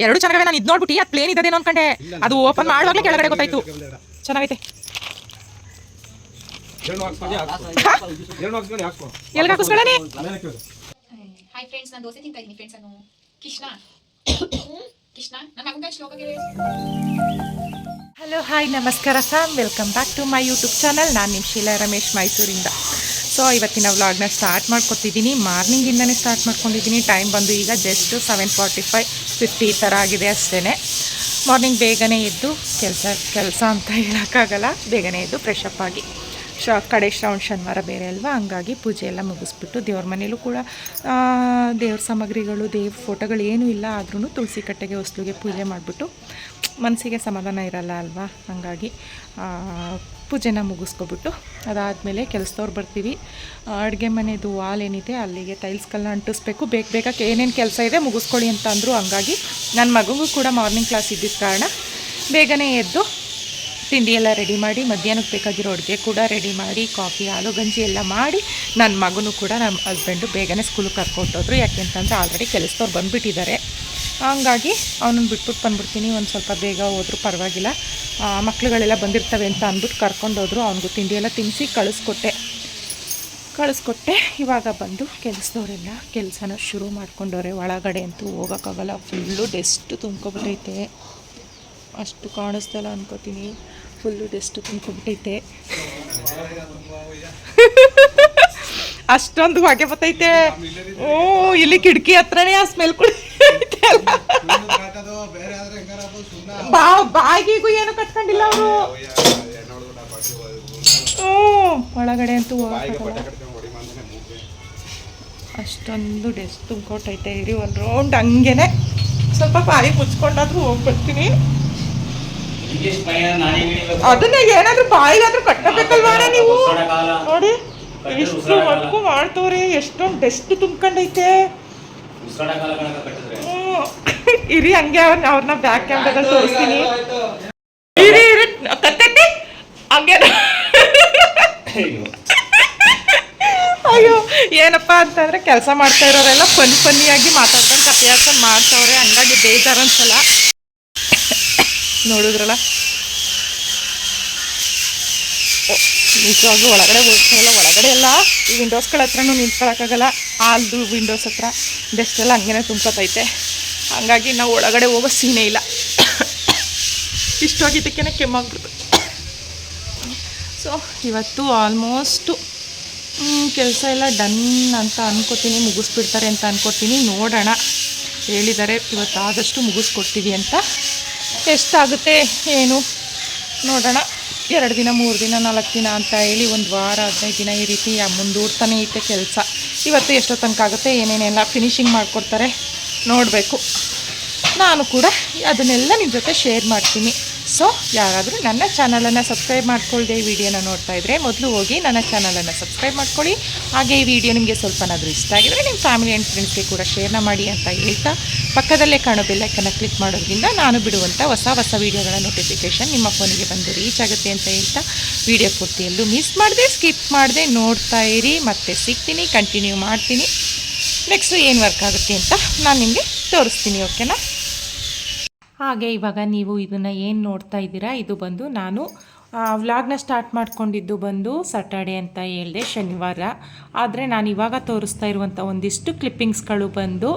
ಎರಡು ಚೆನ್ನಾಗವೆ ನಾನು ಇದು ನೋಡ್ಬಿಟ್ಟು ಅದು ಪ್ಲೇನ್ ಇದ್ದದೇನೋ ಅನ್ಕೊಂಡೆ. ಅದು ಓಪನ್ ಮಾಡುವಾಗಲೇ ಕೆಳಗಡೆ ಗೊತ್ತಾಯ್ತು. ಚೆನ್ನಾಗೈತೆ. ಎಲ್ಲಿಗೆ ಹಾಕಿಸ್ಕೊಳ್ಳಿ ಹಾಯ್ ಫ್ರೆಂಡ್ಸ್ ನಾನು ದೋಸೆ ತಿಂತಾ ಇದ್ದೀನಿ ಫ್ರೆಂಡ್ಸ್ ನಾನು ಕೃಷ್ಣ. ಕೃಷ್ಣ ನನ್ನ ಮಗನ ಶ್ಲೋಕ ಕೇಳಿ ಹಲೋ ಹಾಯ್ ನಮಸ್ಕಾರ ಸಾಮ್ welcome back to my YouTube channel ನಾನು ನಿಮ್ಮ ಶೀಲಾ ರಮೇಶ್ ಮೈಸೂರಿಂದ. ಸೊ ಇವತ್ತಿನ ವ್ಲಾಗ್ನ ಸ್ಟಾರ್ಟ್ ಮಾಡ್ಕೊತಿದ್ದೀನಿ. ಮಾರ್ನಿಂಗಿಂದನೇ ಸ್ಟಾರ್ಟ್ ಮಾಡ್ಕೊಂಡಿದ್ದೀನಿ. ಟೈಮ್ ಬಂದು ಈಗ just seven forty five fifty ಈ ಥರ ಆಗಿದೆ ಅಷ್ಟೇ ಮಾರ್ನಿಂಗ್ ಬೇಗನೆ ಎದ್ದು ಕೆಲಸ ಕೆಲಸ ಅಂತ ಹೇಳೋಕ್ಕಾಗಲ್ಲ. ಬೇಗನೆ ಎದ್ದು ಫ್ರೆಶ್ ಅಪ್ ಆಗಿ. ಶ ಕಡೆ ಶ್ರಾವಣ, ಶನಿವಾರ ಬೇರೆ ಅಲ್ವಾ? ಹಂಗಾಗಿ ಪೂಜೆ ಎಲ್ಲ ಮುಗಿಸ್ಬಿಟ್ಟು ದೇವ್ರ ಮನೇಲೂ ಕೂಡ ದೇವ್ರ ಸಾಮಗ್ರಿಗಳು, ದೇವ್ರ ಫೋಟೋಗಳು ಏನೂ ಇಲ್ಲ. ಆದ್ರೂ ತುಳಸಿ ಕಟ್ಟೆಗೆ ಹೊಸ್ಲಿಗೆ ಪೂಜೆ ಮಾಡಿಬಿಟ್ಟು ಮನಸ್ಸಿಗೆ ಸಮಾಧಾನ ಇರಲ್ಲ ಅಲ್ವಾ? ಹಂಗಾಗಿ ಪೂಜೆನ ಮುಗಿಸ್ಕೊಬಿಟ್ಟು ಅದಾದಮೇಲೆ ಕೆಲಸದವ್ರು ಬರ್ತೀವಿ. ಅಡುಗೆ ಮನೆದು ವಾಲ್ ಏನಿದೆ ಅಲ್ಲಿಗೆ ಟೈಲ್ಸ್ಗಳನ್ನ ಅಂಟಿಸ್ಬೇಕು. ಬೇಗ ಬೇಗ ಏನೇನು ಕೆಲಸ ಇದೆ ಮುಗಿಸ್ಕೊಳ್ಳಿ ಅಂತ ಅಂದರು ಹಂಗಾಗಿ ನನ್ನ ಮಗುಗೂ ಕೂಡ ಮಾರ್ನಿಂಗ್ ಕ್ಲಾಸ್ ಇದ್ದಿದ್ದ ಕಾರಣ ಬೇಗನೆ ಎದ್ದು ತಿಂಡಿ ಎಲ್ಲ ರೆಡಿ ಮಾಡಿ, ಮಧ್ಯಾಹ್ನಕ್ಕೆ ಬೇಕಾಗಿರೋ ಅಡುಗೆ ಕೂಡ ರೆಡಿ ಮಾಡಿ ಕಾಫಿ ಹಾಲು, ಗಂಜಿ ಎಲ್ಲ ಮಾಡಿ ನನ್ನ ಮಗನೂ ಕೂಡ ನಮ್ಮ ಹಸ್ಬೆಂಡು ಬೇಗನೆ ಸ್ಕೂಲಿಗೆ ಕರ್ಕೊಟ್ಟೋದ್ರು ಯಾಕೆಂತಂದರೆ ಆಲ್ರೆಡಿ ಕೆಲಸದವ್ರು ಬಂದುಬಿಟ್ಟಿದ್ದಾರೆ. ಹಂಗಾಗಿ ಅವನನ್ನು ಬಿಟ್ಬಿಟ್ಟು ಬಂದ್ಬಿಡ್ತೀನಿ. ಒಂದು ಸ್ವಲ್ಪ ಬೇಗ ಹೋದರೂ ಪರವಾಗಿಲ್ಲ. ಮಕ್ಕಳುಗಳೆಲ್ಲ ಬಂದಿರ್ತವೆ ಅಂತ ಅಂದ್ಬಿಟ್ಟು ಕರ್ಕೊಂಡೋದ್ರು ಅವನಿಗೂ ತಿಂಡಿ ಎಲ್ಲ ತಿನ್ನಿಸಿ ಕಳಿಸ್ಕೊಟ್ಟೆ. ಕಳಿಸ್ಕೊಟ್ಟೆ. ಇವಾಗ ಬಂದು ಕೆಲಸದವರೆಲ್ಲ ಕೆಲಸನ ಶುರು ಮಾಡ್ಕೊಂಡವ್ರೆ. ಒಳಗಡೆ ಅಂತೂ ಹೋಗೋಕ್ಕಾಗಲ್ಲ. ಫುಲ್ಲು ಡೆಸ್ಟ್ ತುಂಬ್ಕೊಬಿಟ್ಟೈತೆ. ಅಷ್ಟು ಕಾಣಿಸ್ತಲ್ಲ ಅನ್ಕೋತೀನಿ. ಫುಲ್ಲು ಡೆಸ್ಟ್ ತುಂಬ್ಕೊಬಿಟ್ಟೈತೆ ಅಷ್ಟೊಂದು ಹೊಗೆ ಬತ್ತೈತೆ ಓ ಇಲ್ಲಿ ಕಿಟಕಿ ಹತ್ರನೇ ಆ ಸ್ಮೆಲ್ ಕುಡಿ ಅಲ್ಲ. ಬಾ ಬಾಗಿಗೂ ಏನು ಕಟ್ಕೊಂಡಿಲ್ಲ ಅವರು. ಹ್ಞೂ ಒಳಗಡೆ ಅಂತೂ ಅಷ್ಟೊಂದು ಡೆಸ್ಟ್ ತುಂಬ್ಕೊಟ್ಟೈತೆ. ಇರಿ ಒಂದು ರೌಂಡ್ ಹಂಗೇನೆ. ಸ್ವಲ್ಪ ಬಾಯಿ ಮುಚ್ಕೊಂಡಾದ್ರೂ ಹೋಗ್ಬಿಡ್ತೀನಿ. ಅದನ್ನ ಏನಾದ್ರೂ ಬಾಯಿಗಾದ್ರೂ ಕಟ್ಟಬೇಕಲ್ವಾ ನೀವು? ನೋಡಿ ಎಷ್ಟು ಮಟ್ಕು ಮಾಡ್ತವ್ರಿ ಎಷ್ಟೊಂದು ಡೆಸ್ಟ್ ತುಂಬ್ಕೊಂಡೈತೆ. ಇರಿ ಹಂಗೆ ಅವ್ರನ್ನ ಅವ್ರನ್ನ ಬ್ಯಾಕ್ ಕ್ಯಾಮ್ರಾದಲ್ಲಿ ತೋರಿಸ್ತೀನಿ. ಇರಿ ಇರಿ ಕತ್ತೈತಿ. ಹಂಗೆ. ಅಯ್ಯೋ. ಏನಪ್ಪ ಅಂತಂದ್ರೆ ಕೆಲಸ ಮಾಡ್ತಾ ಇರೋರೆಲ್ಲ ಫನ್ ಫನ್ನಿಯಾಗಿ ಮಾತಾಡ್ಕೊಂಡು ಕಥೆ ಹೇಳ್ಕೊಂಡು ಮಾಡ್ತವ್ರೆ. ಹಂಗಾಗಿ ಬೇಜಾರು ಅನ್ಸಲ್ಲ ನೋಡಿದ್ರಲ್ಲ? ನಿಜವಾಗ್ಲೂ ಒಳಗಡೆ ಹೋಗ್ತಾಯಿಲ್ಲ ಒಳಗಡೆ ಎಲ್ಲ ಈ ವಿಂಡೋಸ್ಗಳ ಹತ್ರನೂ ನಿಂತ್ಕೊಳಕ್ಕಾಗಲ್ಲ. ಹಾಲ್ದು ವಿಂಡೋಸ್ ಹತ್ರ ಡಸ್ಟ್ ಎಲ್ಲ ಹಂಗೇನೆ ತುಂಬ್ಕೊತೈತೆ. ಹಂಗಾಗಿ ನಾವು ಒಳಗಡೆ ಹೋಗೋ ಸೀನೇ ಇಲ್ಲ. ಇಷ್ಟವಾಗಿದ್ದಕ್ಕೇನೆ ಕೆಮ್ಮಾಗ್ಬಿಡ್ತು. ಸೊ ಇವತ್ತು ಆಲ್ಮೋಸ್ಟು ಕೆಲಸ ಎಲ್ಲ ಡನ್ ಅಂತ ಅಂದ್ಕೋತೀನಿ ಮುಗಿಸ್ಬಿಡ್ತಾರೆ ಅಂತ ಅಂದ್ಕೋತೀನಿ ನೋಡೋಣ. ಹೇಳಿದ್ದಾರೆ ಇವತ್ತು ಆದಷ್ಟು ಮುಗಿಸ್ಕೊಡ್ತೀವಿ ಅಂತ. ಎಷ್ಟಾಗುತ್ತೆ ಏನು? ನೋಡೋಣ. ಎರಡು ದಿನ, ಮೂರು ದಿನ, ನಾಲ್ಕು ದಿನ ಅಂತ ಹೇಳಿ ಒಂದು ವಾರ, ಹದಿನೈದು ದಿನ ಈ ರೀತಿ ಮುಂದೂಡ್ತಾನೆ ಐತೆ ಕೆಲಸ. ಇವತ್ತು ಎಷ್ಟೋ ತನಕ ಆಗುತ್ತೆ, ಏನೇನೆಲ್ಲ ಫಿನಿಶಿಂಗ್ ಮಾಡಿಕೊಡ್ತಾರೆ ನೋಡಬೇಕು. ನಾನು ಕೂಡ ಅದನ್ನೆಲ್ಲ ನಿಮ್ಮ ಜೊತೆ ಶೇರ್ ಮಾಡ್ತೀನಿ. ಸೊ, ಯಾರಾದರೂ ನನ್ನ ಚಾನಲನ್ನು ಸಬ್ಸ್ಕ್ರೈಬ್ ಮಾಡ್ಕೊಳ್ಳದೆ ಈ ವಿಡಿಯೋನ ನೋಡ್ತಾ ಇದ್ದರೆ ಮೊದಲು ಹೋಗಿ ನನ್ನ ಚಾನಲನ್ನು ಸಬ್ಸ್ಕ್ರೈಬ್ ಮಾಡ್ಕೊಳ್ಳಿ. ಹಾಗೆ ಈ ವಿಡಿಯೋ ನಿಮಗೆ ಸ್ವಲ್ಪನಾದರೂ ಇಷ್ಟ ಆಗಿದರೆ ನಿಮ್ಮ ಫ್ಯಾಮಿಲಿ ಆ್ಯಂಡ್ ಫ್ರೆಂಡ್ಸ್ಗೆ ಕೂಡ ಶೇರ್ನ ಮಾಡಿ ಅಂತ ಹೇಳ್ತಾ ಪಕ್ಕದಲ್ಲೇ ಕಾಣೋ ಬೆಲ್ಲೈಕನ್ನು ಕ್ಲಿಕ್ ಮಾಡೋದ್ರಿಂದ ನಾನು ಬಿಡುವಂಥ ಹೊಸ ಹೊಸ ವೀಡಿಯೋಗಳ ನೋಟಿಫಿಕೇಷನ್ ನಿಮ್ಮ ಫೋನಿಗೆ ಬಂದು ರೀಚ್ ಆಗುತ್ತೆ ಅಂತ ಹೇಳ್ತಾ ವಿಡಿಯೋ ಪೂರ್ತಿ ಎಲ್ಲೂ ಮಿಸ್ ಮಾಡಿದೆ ಸ್ಕಿಪ್ ಮಾಡಿದೆ, ನೋಡ್ತಾ ಇರಿ. ಮತ್ತೆ ಸಿಗ್ತೀನಿ ಕಂಟಿನ್ಯೂ ಮಾಡ್ತೀನಿ. ನೆಕ್ಸ್ಟು ಏನು ವರ್ಕ್ ಆಗುತ್ತೆ ಅಂತ ನಾನು ನಿಮಗೆ ತೋರಿಸ್ತೀನಿ ಓಕೆನಾ ಹಾಗೆ ಇವಾಗ ನೀವು ಇದನ್ನು ಏನು ನೋಡ್ತಾ ಇದ್ದೀರಾ? ಇದು ಬಂದು ನಾನು ವ್ಲಾಗ್ನ ಸ್ಟಾರ್ಟ್ ಮಾಡ್ಕೊಂಡಿದ್ದು ಬಂದು ಸ್ಯಾಟರ್ಡೆ ಅಂತ ಹೇಳಿದೆ ಶನಿವಾರ. ಆದರೆ ನಾನು ಇವಾಗ ತೋರಿಸ್ತಾ ಇರುವಂಥ ಒಂದಿಷ್ಟು ಕ್ಲಿಪ್ಪಿಂಗ್ಸ್ಗಳು ಬಂದು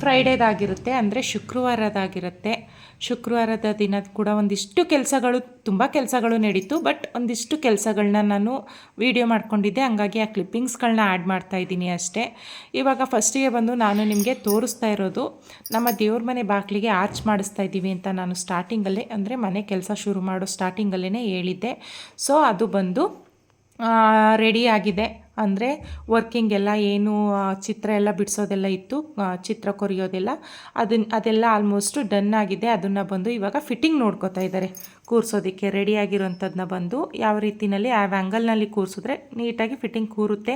ಫ್ರೈಡೇದಾಗಿರುತ್ತೆ ಅಂದರೆ ಶುಕ್ರವಾರದಾಗಿರುತ್ತೆ. ಶುಕ್ರವಾರದ ದಿನ ಕೂಡ ಒಂದಿಷ್ಟು ಕೆಲಸಗಳು, ತುಂಬ ಕೆಲಸಗಳು ನಡೀತು, ಬಟ್ ಒಂದಿಷ್ಟು ಕೆಲಸಗಳನ್ನ ನಾನು ವಿಡಿಯೋ ಮಾಡ್ಕೊಂಡಿದ್ದೆ. ಹಂಗಾಗಿ ಆ ಕ್ಲಿಪ್ಪಿಂಗ್ಸ್ಗಳನ್ನ ಆ್ಯಡ್ ಮಾಡ್ತಾ ಇದ್ದೀನಿ ಅಷ್ಟೇ. ಇವಾಗ ಫಸ್ಟಿಗೆ ಬಂದು ನಾನು ನಿಮಗೆ ತೋರಿಸ್ತಾ ಇರೋದು, ನಮ್ಮ ದೇವ್ರ ಮನೆ ಬಾಗಿಲಿಗೆ ಆರ್ಚ್ ಮಾಡಿಸ್ತಾ ಇದ್ದೀವಿ ಅಂತ ನಾನು ಸ್ಟಾರ್ಟಿಂಗಲ್ಲೇ ಅಂದರೆ ಮನೆ ಕೆಲಸ ಶುರು ಮಾಡೋ ಸ್ಟಾರ್ಟಿಂಗಲ್ಲೇ ಹೇಳಿದ್ದೆ. ಸೊ ಅದು ಬಂದು ರೆಡಿ ಆಗಿದೆ. ಅಂದರೆ ವರ್ಕಿಂಗ್ ಎಲ್ಲ ಏನು ಚಿತ್ರ ಎಲ್ಲ ಬಿಡಿಸೋದೆಲ್ಲ ಇತ್ತು ಚಿತ್ರ ಕೊರಿಯೋದೆಲ್ಲ. ಅದನ್ನ ಅದೆಲ್ಲ ಆಲ್ಮೋಸ್ಟು ಡನ್ ಆಗಿದೆ. ಅದನ್ನು ಬಂದು ಇವಾಗ ಫಿಟ್ಟಿಂಗ್ ನೋಡ್ಕೋತಾ ಇದ್ದಾರೆ. ಕೂರಿಸೋದಕ್ಕೆ ರೆಡಿಯಾಗಿರೋಂಥದ್ದನ್ನ ಬಂದು ಯಾವ ರೀತಿಯಲ್ಲಿ ಯಾವ ಆ್ಯಂಗಲ್ನಲ್ಲಿ ಕೂರಿಸಿದ್ರೆ ನೀಟಾಗಿ ಫಿಟ್ಟಿಂಗ್ ಕೂರುತ್ತೆ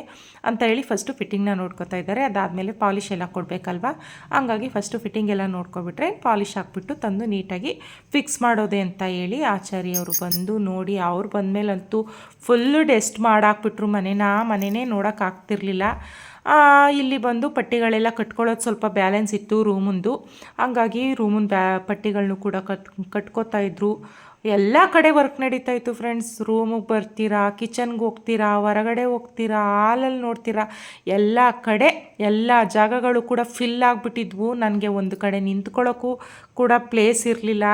ಅಂತ ಹೇಳಿ ಫಸ್ಟು ಫಿಟ್ಟಿಂಗ್ನ ನೋಡ್ಕೋತಾ ಇದ್ದಾರೆ. ಅದಾದಮೇಲೆ ಪಾಲಿಶ್ ಎಲ್ಲ ಕೊಡಬೇಕಲ್ವಾ? ಹಂಗಾಗಿ ಫಸ್ಟು ಫಿಟ್ಟಿಂಗ್ ಎಲ್ಲ ನೋಡ್ಕೊಬಿಟ್ರೆ ಪಾಲಿಶ್ ಹಾಕ್ಬಿಟ್ಟು ತಂದು ನೀಟಾಗಿ ಫಿಕ್ಸ್ ಮಾಡೋದೆ ಅಂತ ಹೇಳಿ ಆಚಾರ್ಯವರು ಬಂದು ನೋಡಿ, ಅವ್ರು ಬಂದಮೇಲಂತೂ ಫುಲ್ಲು ಡೆಸ್ಟ್ ಮಾಡಾಕ್ಬಿಟ್ರು ಮನೇನ. ಮನೆಯೇ ನೋಡೋಕ್ಕಾಗ್ತಿರ್ಲಿಲ್ಲ ಇಲ್ಲಿ ಬಂದು ಪಟ್ಟಿಗಳೆಲ್ಲ ಕಟ್ಕೊಳ್ಳೋದು ಸ್ವಲ್ಪ ಬ್ಯಾಲೆನ್ಸ್ ಇತ್ತು ರೂಮುಂದು ಹಂಗಾಗಿ ರೂಮಿನ ಬ್ಯಾ ಪಟ್ಟಿಗಳನ್ನೂ ಕೂಡ ಕಟ್, ಕಟ್ಕೋತಾ ಇದ್ರು. ಎಲ್ಲ ಕಡೆ ವರ್ಕ್ ನಡೀತಾ ಇತ್ತು ಫ್ರೆಂಡ್ಸ್ ರೂಮಿಗೆ ಬರ್ತೀರಾ ಕಿಚನ್ಗೆ ಹೋಗ್ತೀರಾ, ಹೊರಗಡೆ ಹೋಗ್ತೀರಾ ಹಾಲಲ್ಲಿ ನೋಡ್ತೀರಾ, ಎಲ್ಲ ಕಡೆ ಎಲ್ಲ ಜಾಗಗಳು ಕೂಡ ಫಿಲ್ ಆಗಿಬಿಟ್ಟಿದ್ವು. ನನಗೆ ಒಂದು ಕಡೆ ನಿಂತ್ಕೊಳ್ಳೋಕ್ಕೂ ಕೂಡ ಪ್ಲೇಸ್ ಇರಲಿಲ್ಲ.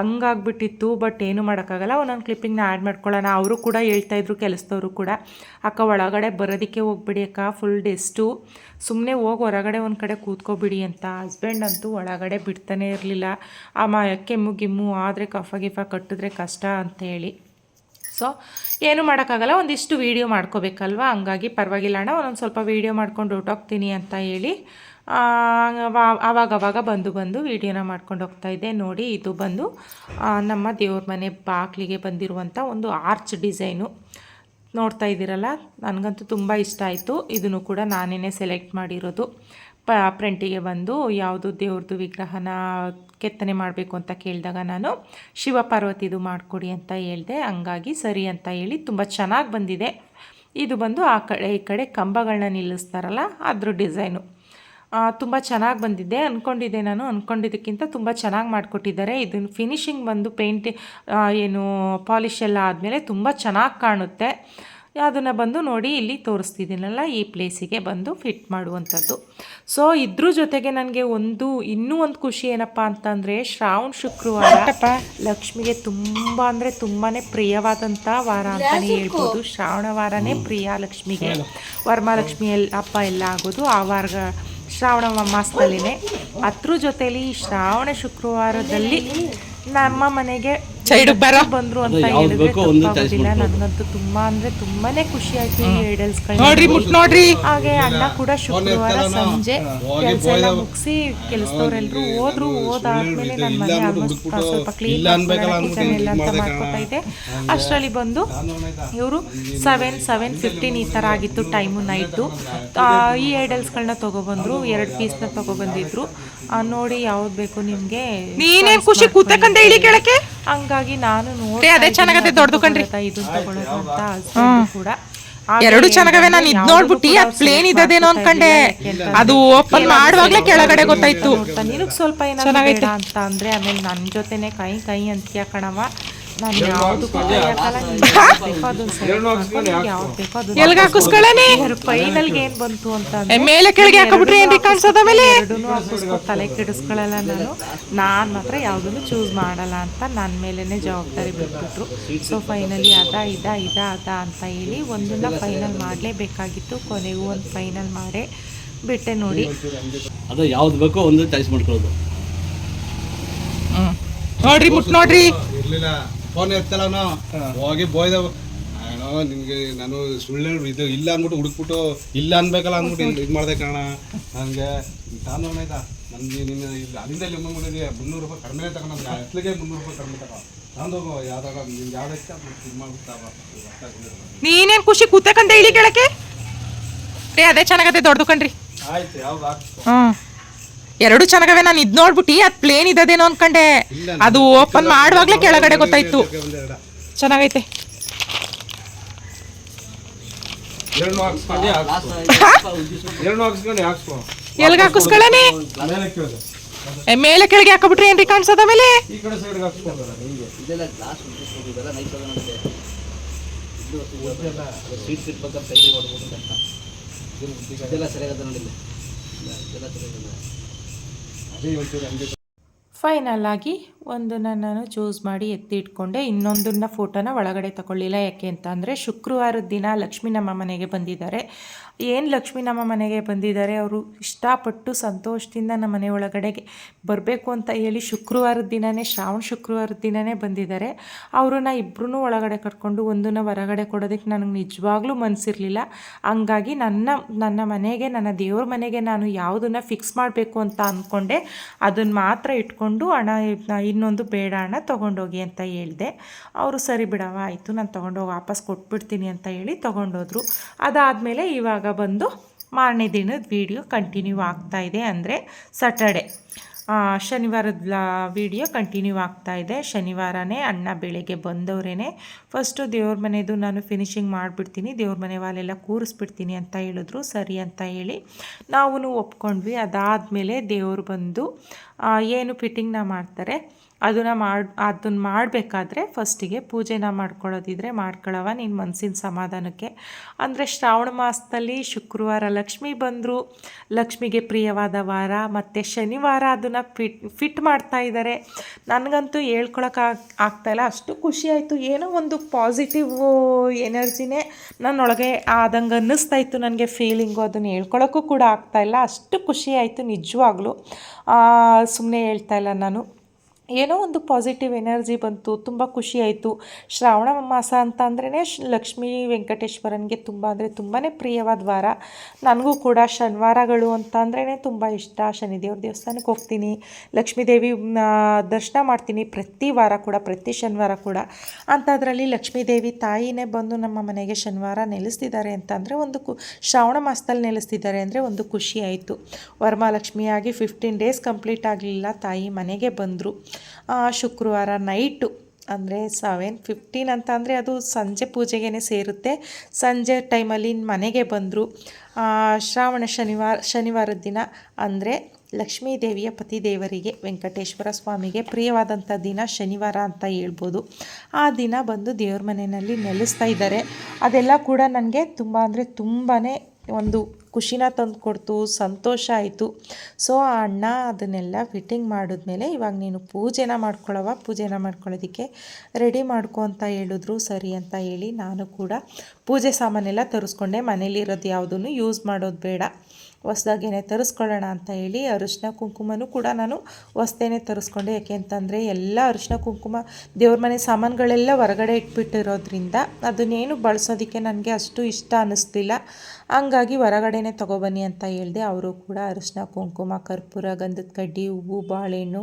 ಹಂಗಾಗ್ಬಿಟ್ಟಿತ್ತು ಬಟ್ ಏನು ಮಾಡೋಕ್ಕಾಗಲ್ಲ. ಒಂದೊಂದು ಕ್ಲಿಪ್ಪಿಂಗ್ನ ಆ್ಯಡ್ ಮಾಡ್ಕೊಳ್ಳೋಣ. ಅವರು ಕೂಡ ಹೇಳ್ತಾಯಿದ್ರು ಕೆಲಸದವರು ಕೂಡ. ಅಕ್ಕ, ಒಳಗಡೆ ಬರೋದಕ್ಕೆ ಹೋಗ್ಬಿಡಿ ಅಕ್ಕ ಫುಲ್ ಡೆಸ್ಟು ಸುಮ್ಮನೆ ಹೋಗಿ ಹೊರಗಡೆ ಒಂದು ಕಡೆ ಕೂತ್ಕೋಬಿಡಿ ಅಂತ. ಹಸ್ಬೆಂಡ್ ಅಂತೂ ಒಳಗಡೆ ಬಿಡ್ತಾನೆ ಇರಲಿಲ್ಲ. ಅಮ್ಮ ಕೆಮ್ಮು ಗಿಮ್ಮು ಆದರೆ ಕಫ ಗಿಫ ಕಟ್ಟಿದ್ರೆ ಕಷ್ಟ ಅಂತ ಹೇಳಿ ಸೊ ಏನು ಮಾಡೋಕ್ಕಾಗಲ್ಲ, ಒಂದಿಷ್ಟು ವೀಡಿಯೋ ಮಾಡ್ಕೋಬೇಕಲ್ವ? ಹಂಗಾಗಿ ಪರವಾಗಿಲ್ಲ ಅಣ್ಣ, ಒಂದೊಂದು ಸ್ವಲ್ಪ ವೀಡಿಯೋ ಮಾಡ್ಕೊಂಡು ಹೋಗ್ತೀನಿ ಅಂತ ಹೇಳಿ ಆವಾಗವಾಗ ಬಂದು ಬಂದು ವೀಡಿಯೋನ ಮಾಡ್ಕೊಂಡು ಹೋಗ್ತಾ ಇದ್ದೆ. ನೋಡಿ, ಇದು ಬಂದು ನಮ್ಮ ದೇವ್ರ ಮನೆ ಬಾಗಿಲಿಗೆ ಬಂದಿರುವಂಥ ಒಂದು ಆರ್ಚ್ ಡಿಸೈನು ನೋಡ್ತಾ ಇದ್ದೀರಲ್ಲ, ನನಗಂತೂ ತುಂಬ ಇಷ್ಟ ಆಯಿತು. ಇದನ್ನು ಕೂಡ ನಾನೇ ಸೆಲೆಕ್ಟ್ ಮಾಡಿರೋದು. ಪ್ರಿಂಟಿಗೆ ಬಂದು, ಯಾವುದು ದೇವ್ರದ್ದು ವಿಗ್ರಹನ ಕೆತ್ತನೆ ಮಾಡಬೇಕು ಅಂತ ಕೇಳಿದಾಗ ನಾನು ಶಿವಪಾರ್ವತಿದು ಮಾಡಿಕೊಡಿ ಅಂತ ಹೇಳಿದೆ. ಹಂಗಾಗಿ ಸರಿ ಅಂತ ಹೇಳಿ ತುಂಬ ಚೆನ್ನಾಗಿ ಬಂದಿದೆ. ಇದು ಬಂದು ಆ ಕಡೆ, ಈ ಕಡೆ ಕಂಬಗಳನ್ನ ನಿಲ್ಲಿಸ್ತಾರಲ್ಲ, ಅದ್ರ ಡಿಸೈನು. ತುಂಬ ಚೆನ್ನಾಗಿ ಬಂದಿದೆ. ಅಂದ್ಕೊಂಡಿದ್ದೆ ನಾನು. ಅಂದ್ಕೊಂಡಿದ್ದಕ್ಕಿಂತ ತುಂಬ ಚೆನ್ನಾಗಿ ಮಾಡಿಕೊಟ್ಟಿದ್ದಾರೆ. ಇದನ್ನು ಫಿನಿಶಿಂಗ್ ಬಂದು ಪೇಂಟ್ ಏನು ಪಾಲಿಶ್ ಎಲ್ಲ ಆದಮೇಲೆ ತುಂಬ ಚೆನ್ನಾಗಿ ಕಾಣುತ್ತೆ. ಅದನ್ನು ಬಂದು ನೋಡಿ ಇಲ್ಲಿ ತೋರಿಸ್ತಿದ್ದೀನಲ್ಲ ಈ ಪ್ಲೇಸಿಗೆ ಬಂದು ಫಿಟ್ ಮಾಡುವಂಥದ್ದು. ಸೊ ಇದ್ರ ಜೊತೆಗೆ ನನಗೆ ಒಂದು ಇನ್ನೂ ಒಂದು ಖುಷಿ ಏನಪ್ಪ ಅಂತಂದರೆ ಶ್ರಾವಣ ಶುಕ್ರವಾರ ಲಕ್ಷ್ಮಿಗೆ ತುಂಬ ಅಂದರೆ ತುಂಬಾ ಪ್ರಿಯವಾದಂಥ ವಾರ ಅಂತಲೇ ಹೇಳ್ಬೋದು. ಶ್ರಾವಣ ವಾರನೇ ಪ್ರಿಯ ಲಕ್ಷ್ಮಿಗೆ. ವರಮಹಾಲಕ್ಷ್ಮಿ ಎಲ್ಲಿ ಹಬ್ಬ ಎಲ್ಲ ಆಗೋದು ಆ ವಾರ ಶ್ರಾವಣ ಮಾಸದಲ್ಲಿನೇ. ಅದ್ರ ಜೊತೇಲಿ ಈ ಶ್ರಾವಣ ಶುಕ್ರವಾರದಲ್ಲಿ ನಮ್ಮ ಮನೆಗೆ ಚೈಡ್ ಬರ ಬಂದ್ರು ಅಂತ ಹೇಳಿದ್ರೆ ನನಗಂತೂ ತುಂಬಾ ಅಂದ್ರೆ ತುಂಬಾನೇ ಖುಷಿ ಆಯ್ತು ಈ ಐಡಲ್ಸ್ ನೋಡ್ರಿ ನೋಡ್ರಿ. ಹಾಗೆ ಅಣ್ಣ ಕೂಡ ಶುಕ್ರವಾರ ಸಂಜೆ ಕೆಲಸ ಎಲ್ಲ ಮುಗಿಸಿ ಕೆಲಸದವರೆಲ್ಲರೂ ಹೋದ್ರು ಹೋದಾದ್ಮೇಲೆ ನನ್ನ ಮನೆ ಆಲ್ಮೋಸ್ಟ್ ಸ್ವಲ್ಪ ಕ್ಲೀನ್ ಕಿಚನ್ ಎಲ್ಲ ಅಂತ ಮಾಡ್ಕೊತಾ ಇದ್ದೆ. ಅಷ್ಟರಲ್ಲಿ ಬಂದು ಇವರು ಸೆವೆನ್ ಸೆವೆನ್ ಫಿಫ್ಟೀನ್ ಈ ಥರ ಆಗಿತ್ತು ಟೈಮು ನೈಟು ಈ ಐಡಲ್ಸ್ಗಳನ್ನ ತಗೊಬಂದ್ರು ಎರಡು ಪೀಸ್ನ ತಗೊಬಂದಿದ್ರು ನೋಡಿ ಯಾವ್ದು ಬೇಕು ನಿಮಗೆ ನೀನೇ ಖುಷಿ ಇಳಿ ಕೆಳಕ್ಕೆ? ಹಂಗಾಗಿ ನಾನು ನೋಡಿ ಅದೇ ಚೆನ್ನಾಗತ್ತೆ ದೊಡ್ಡದು ಕಣ್ರಿ. ಇದು ತಗೊಳ್ಳೋದು ಅಂತ ಕೂಡ. ಎರಡು ಚೆನ್ನಾಗವೆ ನಾನು ಇದ್ ನೋಡ್ಬಿಟ್ಟಿ ಅದ್ ಪ್ಲೇನ್ ಇದ್ದದೇನೋ ಅನ್ಕಂಡೆ ಅದು ಓಪನ್ ಮಾಡುವಾಗ್ಲೇ ಕೆಳಗಡೆ ಗೊತ್ತಾಯ್ತು. ನಿನಗ್ ಸ್ವಲ್ಪ ಏನಾದ್ರು ಅಂತ ಅಂದ್ರೆ ಆಮೇಲೆ ನನ್ ಜೊತೆನೆ ಕೈ ಕೈ ಅಂತೀಯ ಕಣವ ನಾನು ಯಾವುದು ಎಲ್ಗ ಹಾಕಿಸ್ಕೊಳ್ಳೇನೆ ಫೈನಲ್ಗೆ ಏನ್ ಬಂತು ಅಂತ ಮೇಲೆ ಕೆಳಗೆ ಹಾಕೊಬಿಟ್ರಿ ಏನ್ರಿ ಕಾಣಿಸೋದ ಮೇಲೆ ಹಾಕಿಸ್ಕೊ ತಲೆ ಕೆಡಿಸ್ಕೊಳ್ಳಲ್ಲ ನಾನು. ನಾನು ಮಾತ್ರ ಯಾವುದನ್ನು ಚೂಸ್ ಮಾಡಲ್ಲ ಅಂತ ನನ್ನ ಮೇಲೇ ಜವಾಬ್ದಾರಿ ಬಿಟ್ಬಿಟ್ರು. ಸೊ ಫೈನಲಿ ಅದ ಇದ ಇದ ಅದ ಅಂತ ಹೇಳಿ ಒಂದನ್ನ ಫೈನಲ್ ಮಾಡಲೇಬೇಕಾಗಿತ್ತು. ಕೊನೆಗೂ ಒಂದು ಫೈನಲ್ ಮಾಡೇ ಬಿಟ್ಟೆ ನೋಡಿ. ಅದು ಯಾವ್ದು ಬೇಕೋ ಒಂದು ಚಾಯ್ಸ್ ಮಾಡ್ಕೊಳ್ಳೋದು. ನೋಡ್ರಿ ಮುಟ್ ನೋಡ್ರಿ. ಇರ್ಲಿಲ್ಲ. ಫೋನ್ ಎತ್ತಲ್ಲ ನಾವು ಹೋಗಿ ಬೋಯ್ದ. ಏನೋ ನಿನ್ಗೆ ನಾನು ಸುಳ್ಳು ಇದು ಇಲ್ಲ ಅಂದ್ಬಿಟ್ಟು ಹುಡುಕ್ಬಿಟ್ಟು ಇಲ್ಲ ಅನ್ಬೇಕಲ್ಲ ಅಂದ್ಬಿಟ್ಟು ಇದು ಮಾಡ್ದೆ ಕಣ ನನಗೆ ತಾನು ಆಯ್ತಾ? ನನಗೆ ನಿನ್ನ ಇಲ್ಲಿ ಅಲ್ಲಿಂದ ಇಲ್ಲಿ ಬಂದ್ಬಿಟ್ಟಿದೆ ಮುನ್ನೂರು ರೂಪಾಯಿ ಕಡಿಮೆ ತಗೊಂಡು ನನಗೆ ಅಟ್ಲಿಗೆ ಮುನ್ನೂರು ರೂಪಾಯಿ ಕಡಿಮೆ ತಗೋ. ಹೋಗೋ ಯಾವ್ದಾಗ ನಿಮ್ಗೆ ಯಾವ್ದು ಇಷ್ಟ ಇದು ಮಾಡ್ಬಿಡ್ತಾವ ನೀನೇನು ಖುಷಿ ಕೂತಕಂತೆ ಇಳಿ ಕೆಳಕ್ಕೆ? ಅದೇ ಚೆನ್ನಾಗತ್ತೆ ದೊಡ್ಡದು ಕಣ್ರಿ. ಆಯ್ತು ಯಾವ್ದು ಹಾಕ್ಸ್ಕೊ ಎರಡು ಚೆನ್ನಾಗವೆ ನಾನು ಇದ್ ನೋಡ್ಬಿಟ್ಟು ಅದ್ ಪ್ಲೇನ್ ಇದ್ದದೇನೋ ಅನ್ಕಂಡೆ. ಅದು ಓಪನ್ ಮಾಡುವಾಗ್ಲೇ ಕೆಳಗಡೆ ಗೊತ್ತಾಯ್ತು. ಚೆನ್ನಾಗೈತೆ. ಎಲ್ಗ ಹಾಕಿಸ್ಕೊಳ್ಳನೆ ಮೇಲೆ ಕೆಳಗೆ. ಹಾಕಬಿಟ್ರಿ ಏನ್ರಿ ಕಾಣಿಸೋದ ಮೇಲೆ? ಈ ಕಡೆ ಸೈಡ್ಗೆ ಹಾಕ್ಸ್ಕೊಂಡಲ್ಲ ಇದೆಲ್ಲ ಗ್ಲಾಸ್ ಇದೆಲ್ಲ ನೈಸ್ ಅದ ನೋಡಿದೆ ಸೀಟ್ ಇಟ್ಬೇಕಾದ್ರೆ ಸೈಡ್ ಮಾಡ್ಬೋದು ಅಂತ. ಇದೆಲ್ಲ ಸರಿಯಾಗದ ನೋಡಿಲ್ಲ ಇದೆಲ್ಲ ಸರಿಯಾಗದ ಅದೇ ಒಂಚೂರು ಹಂಗೆ ಫೈನಲ್ ಆಗಿ ಒಂದನ್ನು ನಾನು ಚೂಸ್ ಮಾಡಿ ಎತ್ತಿ ಇಟ್ಕೊಂಡೆ ಇನ್ನೊಂದನ್ನ ಫೋಟೋನ ಒಳಗಡೆ ತಗೊಳ್ಳಿಲ್ಲ ಯಾಕೆ ಅಂತ ಅಂದರೆ ಶುಕ್ರವಾರದ ದಿನ ಲಕ್ಷ್ಮೀ ನಮ್ಮ ಮನೆಗೆ ಬಂದಿದ್ದಾರೆ. ಏನು ಲಕ್ಷ್ಮಿ ನಮ್ಮ ಮನೆಗೆ ಬಂದಿದ್ದಾರೆ, ಅವರು ಇಷ್ಟಪಟ್ಟು ಸಂತೋಷದಿಂದ ನಮ್ಮ ಮನೆ ಒಳಗಡೆಗೆ ಬರಬೇಕು ಅಂತ ಹೇಳಿ ಶುಕ್ರವಾರದ ದಿನವೇ ಶ್ರಾವಣ ಶುಕ್ರವಾರದ ದಿನವೇ ಬಂದಿದ್ದಾರೆ. ಅವ್ರನ್ನ ಇಬ್ಬರೂ ಒಳಗಡೆ ಕರ್ಕೊಂಡು ಒಂದನ್ನ ಹೊರಗಡೆ ಕೊಡೋದಕ್ಕೆ ನನಗೆ ನಿಜವಾಗ್ಲೂ ಮನಸ್ಸಿರಲಿಲ್ಲ ಹಂಗಾಗಿ ನನ್ನ ನನ್ನ ಮನೆಗೆ, ನನ್ನ ದೇವ್ರ ಮನೆಗೆ ನಾನು ಯಾವುದನ್ನು ಫಿಕ್ಸ್ ಮಾಡಬೇಕು ಅಂತ ಅಂದ್ಕೊಂಡೆ ಅದನ್ನು ಮಾತ್ರ ಇಟ್ಕೊಂಡು ಹಣ, ಇನ್ನೊಂದು ಬೇಡ ಹಣ ತೊಗೊಂಡೋಗಿ ಅಂತ ಹೇಳಿದೆ. ಅವರು ಸರಿ ಬಿಡವ, ಆಯಿತು, ನಾನು ತೊಗೊಂಡೋಗಿ ವಾಪಸ್ ಕೊಟ್ಬಿಡ್ತೀನಿ ಅಂತ ಹೇಳಿ ತೊಗೊಂಡೋದ್ರು. ಅದಾದಮೇಲೆ ಇವಾಗ ಬಂದು ಮಾರನೇ ದಿನದ ವಿಡಿಯೋ ಕಂಟಿನ್ಯೂ ಆಗ್ತಾ ಇದೆ ಅಂದರೆ ಸಟರ್ಡೆ ಶನಿವಾರದ ವಿಡಿಯೋ ಕಂಟಿನ್ಯೂ ಆಗ್ತಾ ಇದೆ. ಶನಿವಾರನೇ ಅಣ್ಣ ಬೆಳಗ್ಗೆ ಬಂದವರೇ ಫಸ್ಟು ದೇವ್ರ ಮನೆದು ನಾನು ಫಿನಿಶಿಂಗ್ ಮಾಡಿಬಿಡ್ತೀನಿ, ದೇವ್ರ ಮನೆ ವಾಲೆಲ್ಲ ಕೂರಿಸ್ಬಿಡ್ತೀನಿ ಅಂತ ಹೇಳಿದ್ರು. ಸರಿ ಅಂತ ಹೇಳಿ ನಾವು ಒಪ್ಕೊಂಡ್ವಿ. ಅದಾದಮೇಲೆ ದೇವ್ರು ಬಂದು ಏನು ಫಿಟ್ಟಿಂಗ್ನ ಮಾಡ್ತಾರೆ? ಅದನ್ನು ಮಾಡಿ ಅದನ್ನ ಮಾಡಬೇಕಾದ್ರೆ ಫಸ್ಟಿಗೆ ಪೂಜೆನ ಮಾಡ್ಕೊಳ್ಳೋದಿದ್ರೆ ಮಾಡ್ಕೊಳ್ಳವ ನಿನ್ನ ಮನಸ್ಸಿನ ಸಮಾಧಾನಕ್ಕೆ. ಅಂದರೆ ಶ್ರಾವಣ ಮಾಸದಲ್ಲಿ ಶುಕ್ರವಾರ ಲಕ್ಷ್ಮಿ ಬಂದರು, ಲಕ್ಷ್ಮಿಗೆ ಪ್ರಿಯವಾದ ವಾರ, ಮತ್ತು ಶನಿವಾರ ಅದನ್ನು ಫಿಟ್ ಫಿಟ್ ಮಾಡ್ತಾ ಇದ್ದಾರೆ ನನಗಂತೂ ಹೇಳ್ಕೊಳಕ್ಕೆ ಆಗ್ತಾಯಿಲ್ಲ ಅಷ್ಟು ಖುಷಿಯಾಯಿತು ಏನೋ ಒಂದು ಪಾಸಿಟಿವ್ ಎನರ್ಜಿನೇ ನನ್ನೊಳಗೆ ಆದಂಗೆ ಅನ್ನಿಸ್ತಾ ಇತ್ತು ನನಗೆ ಫೀಲಿಂಗು ಅದನ್ನು ಹೇಳ್ಕೊಳಕ್ಕೂ ಕೂಡ ಆಗ್ತಾಯಿಲ್ಲ ಅಷ್ಟು ಖುಷಿಯಾಯಿತು ನಿಜವಾಗ್ಲೂ. ಸುಮ್ಮನೆ ಹೇಳ್ತಾ ಇಲ್ಲ ನಾನು. ಏನೋ ಒಂದು ಪಾಸಿಟಿವ್ ಎನರ್ಜಿ ಬಂತು, ತುಂಬ ಖುಷಿ ಆಯಿತು. ಶ್ರಾವಣ ಮಾಸ ಅಂತ ಅಂದ್ರೇ ಲಕ್ಷ್ಮೀ ವೆಂಕಟೇಶ್ವರನಿಗೆ ತುಂಬ ಅಂದರೆ ತುಂಬಾ ಪ್ರಿಯವಾದ ವಾರ. ನನಗೂ ಕೂಡ ಶನಿವಾರಗಳು ಅಂತ ಅಂದ್ರೇ ತುಂಬ ಇಷ್ಟ. ಶನಿದೇವ್ರ ದೇವಸ್ಥಾನಕ್ಕೆ ಹೋಗ್ತೀನಿ. ಲಕ್ಷ್ಮೀದೇವಿ ದರ್ಶನ ಮಾಡ್ತೀನಿ ಪ್ರತಿ ವಾರ ಕೂಡ, ಪ್ರತಿ ಶನಿವಾರ ಕೂಡ. ಅಂಥದ್ರಲ್ಲಿ ಲಕ್ಷ್ಮೀದೇವಿ ತಾಯಿನೇ ಬಂದು ನಮ್ಮ ಮನೆಗೆ ಶನಿವಾರ ನೆಲೆಸ್ತಿದ್ದಾರೆ ಅಂತ ಅಂದರೆ ಒಂದು ಕು, ಶ್ರಾವಣ ಮಾಸದಲ್ಲಿ ನೆಲೆಸ್ತಿದ್ದಾರೆ ಅಂದರೆ ಒಂದು ಖುಷಿ ಆಯಿತು. ಫಿಫ್ಟೀನ್ ಡೇಸ್ ಕಂಪ್ಲೀಟ್ ಆಗಲಿಲ್ಲ ತಾಯಿ ಮನೆಗೆ ಬಂದರು. ಶುಕ್ರವಾರ ನೈಟು ಅಂದರೆ ಸೆವೆನ್ ಫಿಫ್ಟೀನ್ ಅಂತ ಅಂದರೆ ಅದು ಸಂಜೆ ಪೂಜೆಗೇ ಸೇರುತ್ತೆ. ಸಂಜೆ ಟೈಮಲ್ಲಿ ಮನೆಗೆ ಬಂದರು. ಶ್ರಾವಣ ಶನಿವಾರ, ಶನಿವಾರದ ದಿನ ಅಂದರೆ ಲಕ್ಷ್ಮೀ ದೇವಿಯ ಪತಿದೇವರಿಗೆ ವೆಂಕಟೇಶ್ವರ ಸ್ವಾಮಿಗೆ ಪ್ರಿಯವಾದಂಥ ದಿನ ಶನಿವಾರ ಅಂತ ಹೇಳ್ಬೋದು. ಆ ದಿನ ಬಂದು ದೇವ್ರ ಮನೆಯಲ್ಲಿ ನೆಲೆಸ್ತಾ ಇದ್ದಾರೆ. ಅದೆಲ್ಲ ಕೂಡ ನನಗೆ ತುಂಬ ಅಂದರೆ ತುಂಬಾ ಒಂದು ಖುಷಿನ ತಂದುಕೊಡ್ತು ಸಂತೋಷ ಆಯಿತು. ಸೊ ಆ ಅಣ್ಣ ಅದನ್ನೆಲ್ಲ ಫಿಟ್ಟಿಂಗ್ ಮಾಡಿದ್ಮೇಲೆ ಇವಾಗ ನೀನು ಪೂಜೆನ ಮಾಡ್ಕೊಳ್ಳವ ಪೂಜೆನ ಮಾಡ್ಕೊಳ್ಳೋದಕ್ಕೆ ರೆಡಿ ಮಾಡ್ಕೊ ಅಂತ ಹೇಳಿದ್ರು. ಸರಿ ಅಂತ ಹೇಳಿ ನಾನು ಕೂಡ ಪೂಜೆ ಸಾಮಾನೆಲ್ಲ ತರಿಸ್ಕೊಂಡೆ. ಮನೇಲಿರೋದು ಯಾವುದನ್ನು ಯೂಸ್ ಮಾಡೋದು ಬೇಡ. ಹೊಸ್ದಾಗೇನೆ ತರಿಸ್ಕೊಳ್ಳೋಣ ಅಂತ ಹೇಳಿ ಅರಿಶಿನ ಕುಂಕುಮನೂ ಕೂಡ ನಾನು ಹೊಸ್ದೇನೆ ತರಿಸ್ಕೊಂಡೆ. ಯಾಕೆ ಅಂತಂದರೆ ಎಲ್ಲ ಅರಿಶಿನ ಕುಂಕುಮ ದೇವ್ರ ಮನೆ ಸಾಮಾನುಗಳೆಲ್ಲ ಹೊರಗಡೆ ಇಟ್ಬಿಟ್ಟಿರೋದ್ರಿಂದ ಅದನ್ನೇನು ಬಳಸೋದಕ್ಕೆ ನನಗೆ ಅಷ್ಟು ಇಷ್ಟ ಅನ್ನಿಸ್ತಿಲ್ಲ ಹಂಗಾಗಿ ಹೊರಗಡೆನೇ ತೊಗೊಬನ್ನಿ ಅಂತ ಹೇಳಿದೆ. ಅವರು ಕೂಡ ಅರಿಶಿನ ಕುಂಕುಮ, ಕರ್ಪೂರ, ಗಂಧದ ಕಡ್ಡಿ, ಹೂವು, ಬಾಳೆಹಣ್ಣು,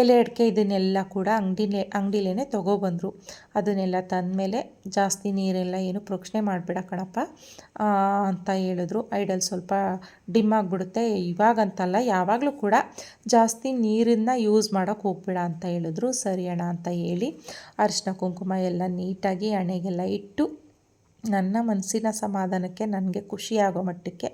ಎಲೆ, ಅಡಿಕೆ ಇದನ್ನೆಲ್ಲ ಕೂಡ ಅಂಗಡಿಲೆ ಅಂಗಡಿಲೇ ತೊಗೊಬಂದರು. ಅದನ್ನೆಲ್ಲ ತಂದಮೇಲೆ ಜಾಸ್ತಿ ನೀರೆಲ್ಲ ಏನು ಪ್ರೋಕ್ಷಣೆ ಮಾಡಬೇಡ ಕಣಪ್ಪ ಅಂತ ಹೇಳಿದ್ರು. ಐಡಲ್ ಸ್ವಲ್ಪ ಡಿಮ್ ಆಗಿಬಿಡುತ್ತೆ. ಇವಾಗಂತಲ್ಲ ಯಾವಾಗಲೂ ಕೂಡ ಜಾಸ್ತಿ ನೀರನ್ನು ಯೂಸ್ ಮಾಡೋಕ್ಕೆ ಹೋಗ್ಬೇಡ ಅಂತ ಹೇಳಿದ್ರು. ಸರಿ ಅಣ್ಣ ಅಂತ ಹೇಳಿ ಅರಿಶಿನ ಕುಂಕುಮ ಎಲ್ಲ ನೀಟಾಗಿ ಹಣೆಗೆಲ್ಲ ಇಟ್ಟು ನನ್ನ ಮನಸ್ಸಿನ ಸಮಾಧಾನಕ್ಕೆ ನನಗೆ ಖುಷಿಯಾಗೋ ಮಟ್ಟಕ್ಕೆ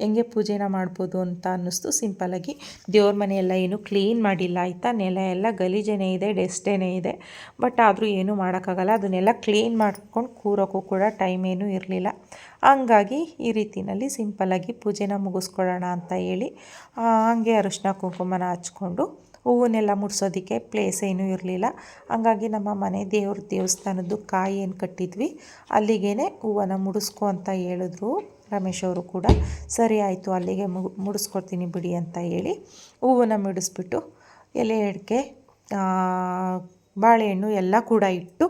ಹೆಂಗೆ ಪೂಜೆನ ಮಾಡ್ಬೋದು ಅಂತ ಅನ್ನಿಸ್ತು ಸಿಂಪಲಾಗಿ ದೇವ್ರ ಮನೆಯೆಲ್ಲ ಏನು ಕ್ಲೀನ್ ಮಾಡಿಲ್ಲ, ಆಯಿತಾ? ನೆಲ ಎಲ್ಲ ಗಲೀಜೇನೇ ಇದೆ ಡೆಸ್ಟೇನೇ ಇದೆ. ಬಟ್ ಆದರೂ ಏನೂ ಮಾಡೋಕ್ಕಾಗಲ್ಲ. ಅದನ್ನೆಲ್ಲ ಕ್ಲೀನ್ ಮಾಡ್ಕೊಂಡು ಕೂರೋಕ್ಕೂ ಕೂಡ ಟೈಮ್ ಏನೂ ಇರಲಿಲ್ಲ. ಹಂಗಾಗಿ ಈ ರೀತಿಯಲ್ಲಿ ಸಿಂಪಲಾಗಿ ಪೂಜೆನ ಮುಗಿಸ್ಕೊಳ್ಳೋಣ ಅಂತ ಹೇಳಿ ಹಾಗೆ ಅರಿಶಿನ ಕುಂಕುಮನ ಹಚ್ಕೊಂಡು ಹೂವನ್ನೆಲ್ಲ ಮುಡಿಸೋದಕ್ಕೆ ಪ್ಲೇಸ್ ಏನೂ ಇರಲಿಲ್ಲ. ಹಂಗಾಗಿ ನಮ್ಮ ಮನೆ ದೇವ್ರ ದೇವಸ್ಥಾನದ್ದು ಕಾಯಿ ಏನು ಕಟ್ಟಿದ್ವಿ ಅಲ್ಲಿಗೇ ಹೂವನ್ನು ಮುಡಿಸ್ಕೊ ಅಂತ ಹೇಳಿದ್ರು ರಮೇಶ್ ಅವರು ಕೂಡ. ಸರಿ ಆಯಿತು, ಅಲ್ಲಿಗೆ ಮುಡಿಸ್ಕೊಡ್ತೀನಿ ಬಿಡಿ ಅಂತ ಹೇಳಿ ಹೂವನ್ನ ಮುಡಿಸ್ಬಿಟ್ಟು ಎಲೆ ಅಡಿಕೆ ಬಾಳೆಹಣ್ಣು ಎಲ್ಲ ಕೂಡ ಇಟ್ಟು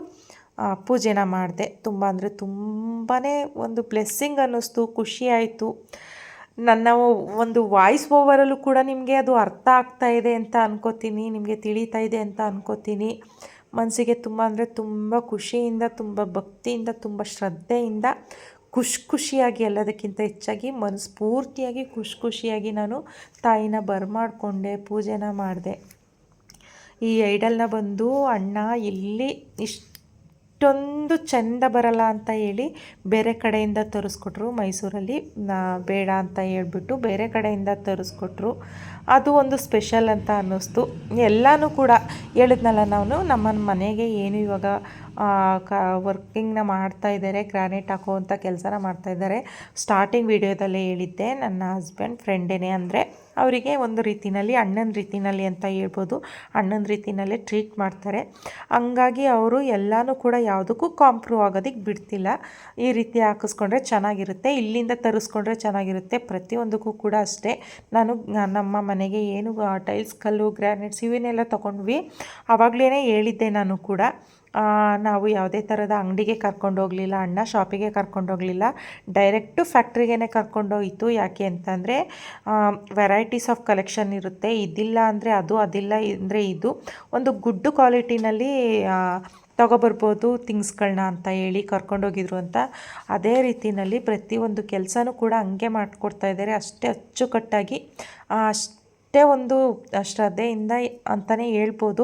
ಪೂಜೆನ ಮಾಡಿದೆ. ತುಂಬ ಅಂದರೆ ತುಂಬಾ ಒಂದು ಬ್ಲೆಸ್ಸಿಂಗ್ ಅನ್ನಿಸ್ತು, ಖುಷಿ ಆಯಿತು. ನನ್ನ ಒಂದು ವಾಯ್ಸ್ ಓವರಲ್ಲೂ ಕೂಡ ನಿಮಗೆ ಅದು ಅರ್ಥ ಆಗ್ತಾ ಇದೆ ಅಂತ ಅನ್ಕೋತೀನಿ, ನಿಮಗೆ ತಿಳಿತಾ ಇದೆ ಅಂತ ಅನ್ಕೋತೀನಿ. ಮನಸ್ಸಿಗೆ ತುಂಬ ಅಂದರೆ ತುಂಬ ಖುಷಿಯಿಂದ, ತುಂಬ ಭಕ್ತಿಯಿಂದ, ತುಂಬ ಶ್ರದ್ಧೆಯಿಂದ ಖುಷಿ ಖುಷಿಯಾಗಿ ಎಲ್ಲದಕ್ಕಿಂತ ಹೆಚ್ಚಾಗಿ ಮನಸ್ಫೂರ್ತಿಯಾಗಿ ಖುಷಿ ಖುಷಿಯಾಗಿ ನಾನು ತಾಯಿನ ಬರ್ಮಾಡಿಕೊಂಡೆ, ಪೂಜೆನ ಮಾಡಿದೆ. ಈ ಐಡಲ್ನ ಬಂದು ಅಣ್ಣ ಇಲ್ಲಿ ಇಷ್ಟೊಂದು ಚೆಂದ ಬರಲ್ಲ ಅಂತ ಹೇಳಿ ಬೇರೆ ಕಡೆಯಿಂದ ತರಿಸ್ಕೊಟ್ರು ಮೈಸೂರಲ್ಲಿ. ಬೇಡ ಅಂತ ಹೇಳ್ಬಿಟ್ಟು ಬೇರೆ ಕಡೆಯಿಂದ ತರಿಸ್ಕೊಟ್ರು. ಅದು ಒಂದು ಸ್ಪೆಷಲ್ ಅಂತ ಅನ್ನಿಸ್ತು. ಎಲ್ಲನೂ ಕೂಡ ಹೇಳಿದ್ನಲ್ಲ ನಾನು ನಮ್ಮ ಮನೆಗೆ ಏನು ಇವಾಗ ಕ, ವರ್ಕಿಂಗ್ನ ಮಾಡ್ತಾ ಇದ್ದಾರೆ, ಗ್ರಾನೈಟ್ ಹಾಕುವಂಥ ಕೆಲಸನ ಮಾಡ್ತಾ ಇದ್ದಾರೆ. ಸ್ಟಾರ್ಟಿಂಗ್ ವಿಡಿಯೋದಲ್ಲೇ ಹೇಳಿದ್ದೆ, ನನ್ನ ಹಸ್ಬೆಂಡ್ ಫ್ರೆಂಡೇನೆ ಅಂದರೆ ಅವರಿಗೆ ಒಂದು ರೀತಿಯಲ್ಲಿ ಅಣ್ಣನ ರೀತಿಯಲ್ಲಿ ಅಂತ ಹೇಳ್ಬೋದು. ಅಣ್ಣನ ರೀತಿಯಲ್ಲೇ ಟ್ರೀಟ್ ಮಾಡ್ತಾರೆ. ಹಂಗಾಗಿ ಅವರು ಎಲ್ಲನೂ ಕೂಡ ಯಾವುದಕ್ಕೂ ಕಾಂಪ್ರೂವ್ ಆಗೋದಕ್ಕೆ ಬಿಡ್ತಿಲ್ಲ. ಈ ರೀತಿ ಹಾಕಿಸ್ಕೊಂಡ್ರೆ ಚೆನ್ನಾಗಿರುತ್ತೆ, ಇಲ್ಲಿಂದ ತರಿಸ್ಕೊಂಡ್ರೆ ಚೆನ್ನಾಗಿರುತ್ತೆ, ಪ್ರತಿಯೊಂದಕ್ಕೂ ಕೂಡ ಅಷ್ಟೇ. ನಾನು, ನಮ್ಮ ಮನೆಗೆ ಏನು ಟೈಲ್ಸ್ ಕಲ್ಲು ಗ್ರಾನೈಟ್ಸ್ ಇವನ್ನೆಲ್ಲ ತೊಗೊಂಡ್ವಿ. ಆವಾಗಲೇ ಹೇಳಿದ್ದೆ ನಾನು ಕೂಡ ನಾವು ಯಾವುದೇ ಥರದ ಅಂಗಡಿಗೆ ಕರ್ಕೊಂಡೋಗಲಿಲ್ಲ ಅಣ್ಣ ಶಾಪಿಗೆ ಕರ್ಕೊಂಡೋಗಲಿಲ್ಲ ಡೈರೆಕ್ಟು ಫ್ಯಾಕ್ಟ್ರಿಗೇ ಕರ್ಕೊಂಡೋಗಿತ್ತು ಯಾಕೆ ಅಂತಂದರೆ ವೆರೈಟೀಸ್ ಆಫ್ ಕಲೆಕ್ಷನ್ ಇರುತ್ತೆ. ಇದಿಲ್ಲ ಅಂದರೆ ಅದು ಅದಿಲ್ಲ ಅಂದರೆ ಇದು. ಒಂದು ಗುಡ್ ಕ್ವಾಲಿಟಿನಲ್ಲಿ ತಗೊಬರ್ಬೋದು ಥಿಂಗ್ಸ್ಗಳನ್ನ ಅಂತ ಹೇಳಿ ಕರ್ಕೊಂಡೋಗಿದ್ರು ಅಂತ. ಅದೇ ರೀತಿಯಲ್ಲಿ ಪ್ರತಿಯೊಂದು ಕೆಲಸನೂ ಕೂಡ ಹಂಗೆ ಮಾಡಿಕೊಡ್ತಾ ಇದ್ದಾರೆ. ಅಷ್ಟೇ ಅಚ್ಚುಕಟ್ಟಾಗಿ ಆ, ಅಷ್ಟೇ ಒಂದು ಶ್ರದ್ಧೆಯಿಂದ ಅಂತಲೇ ಹೇಳ್ಬೋದು.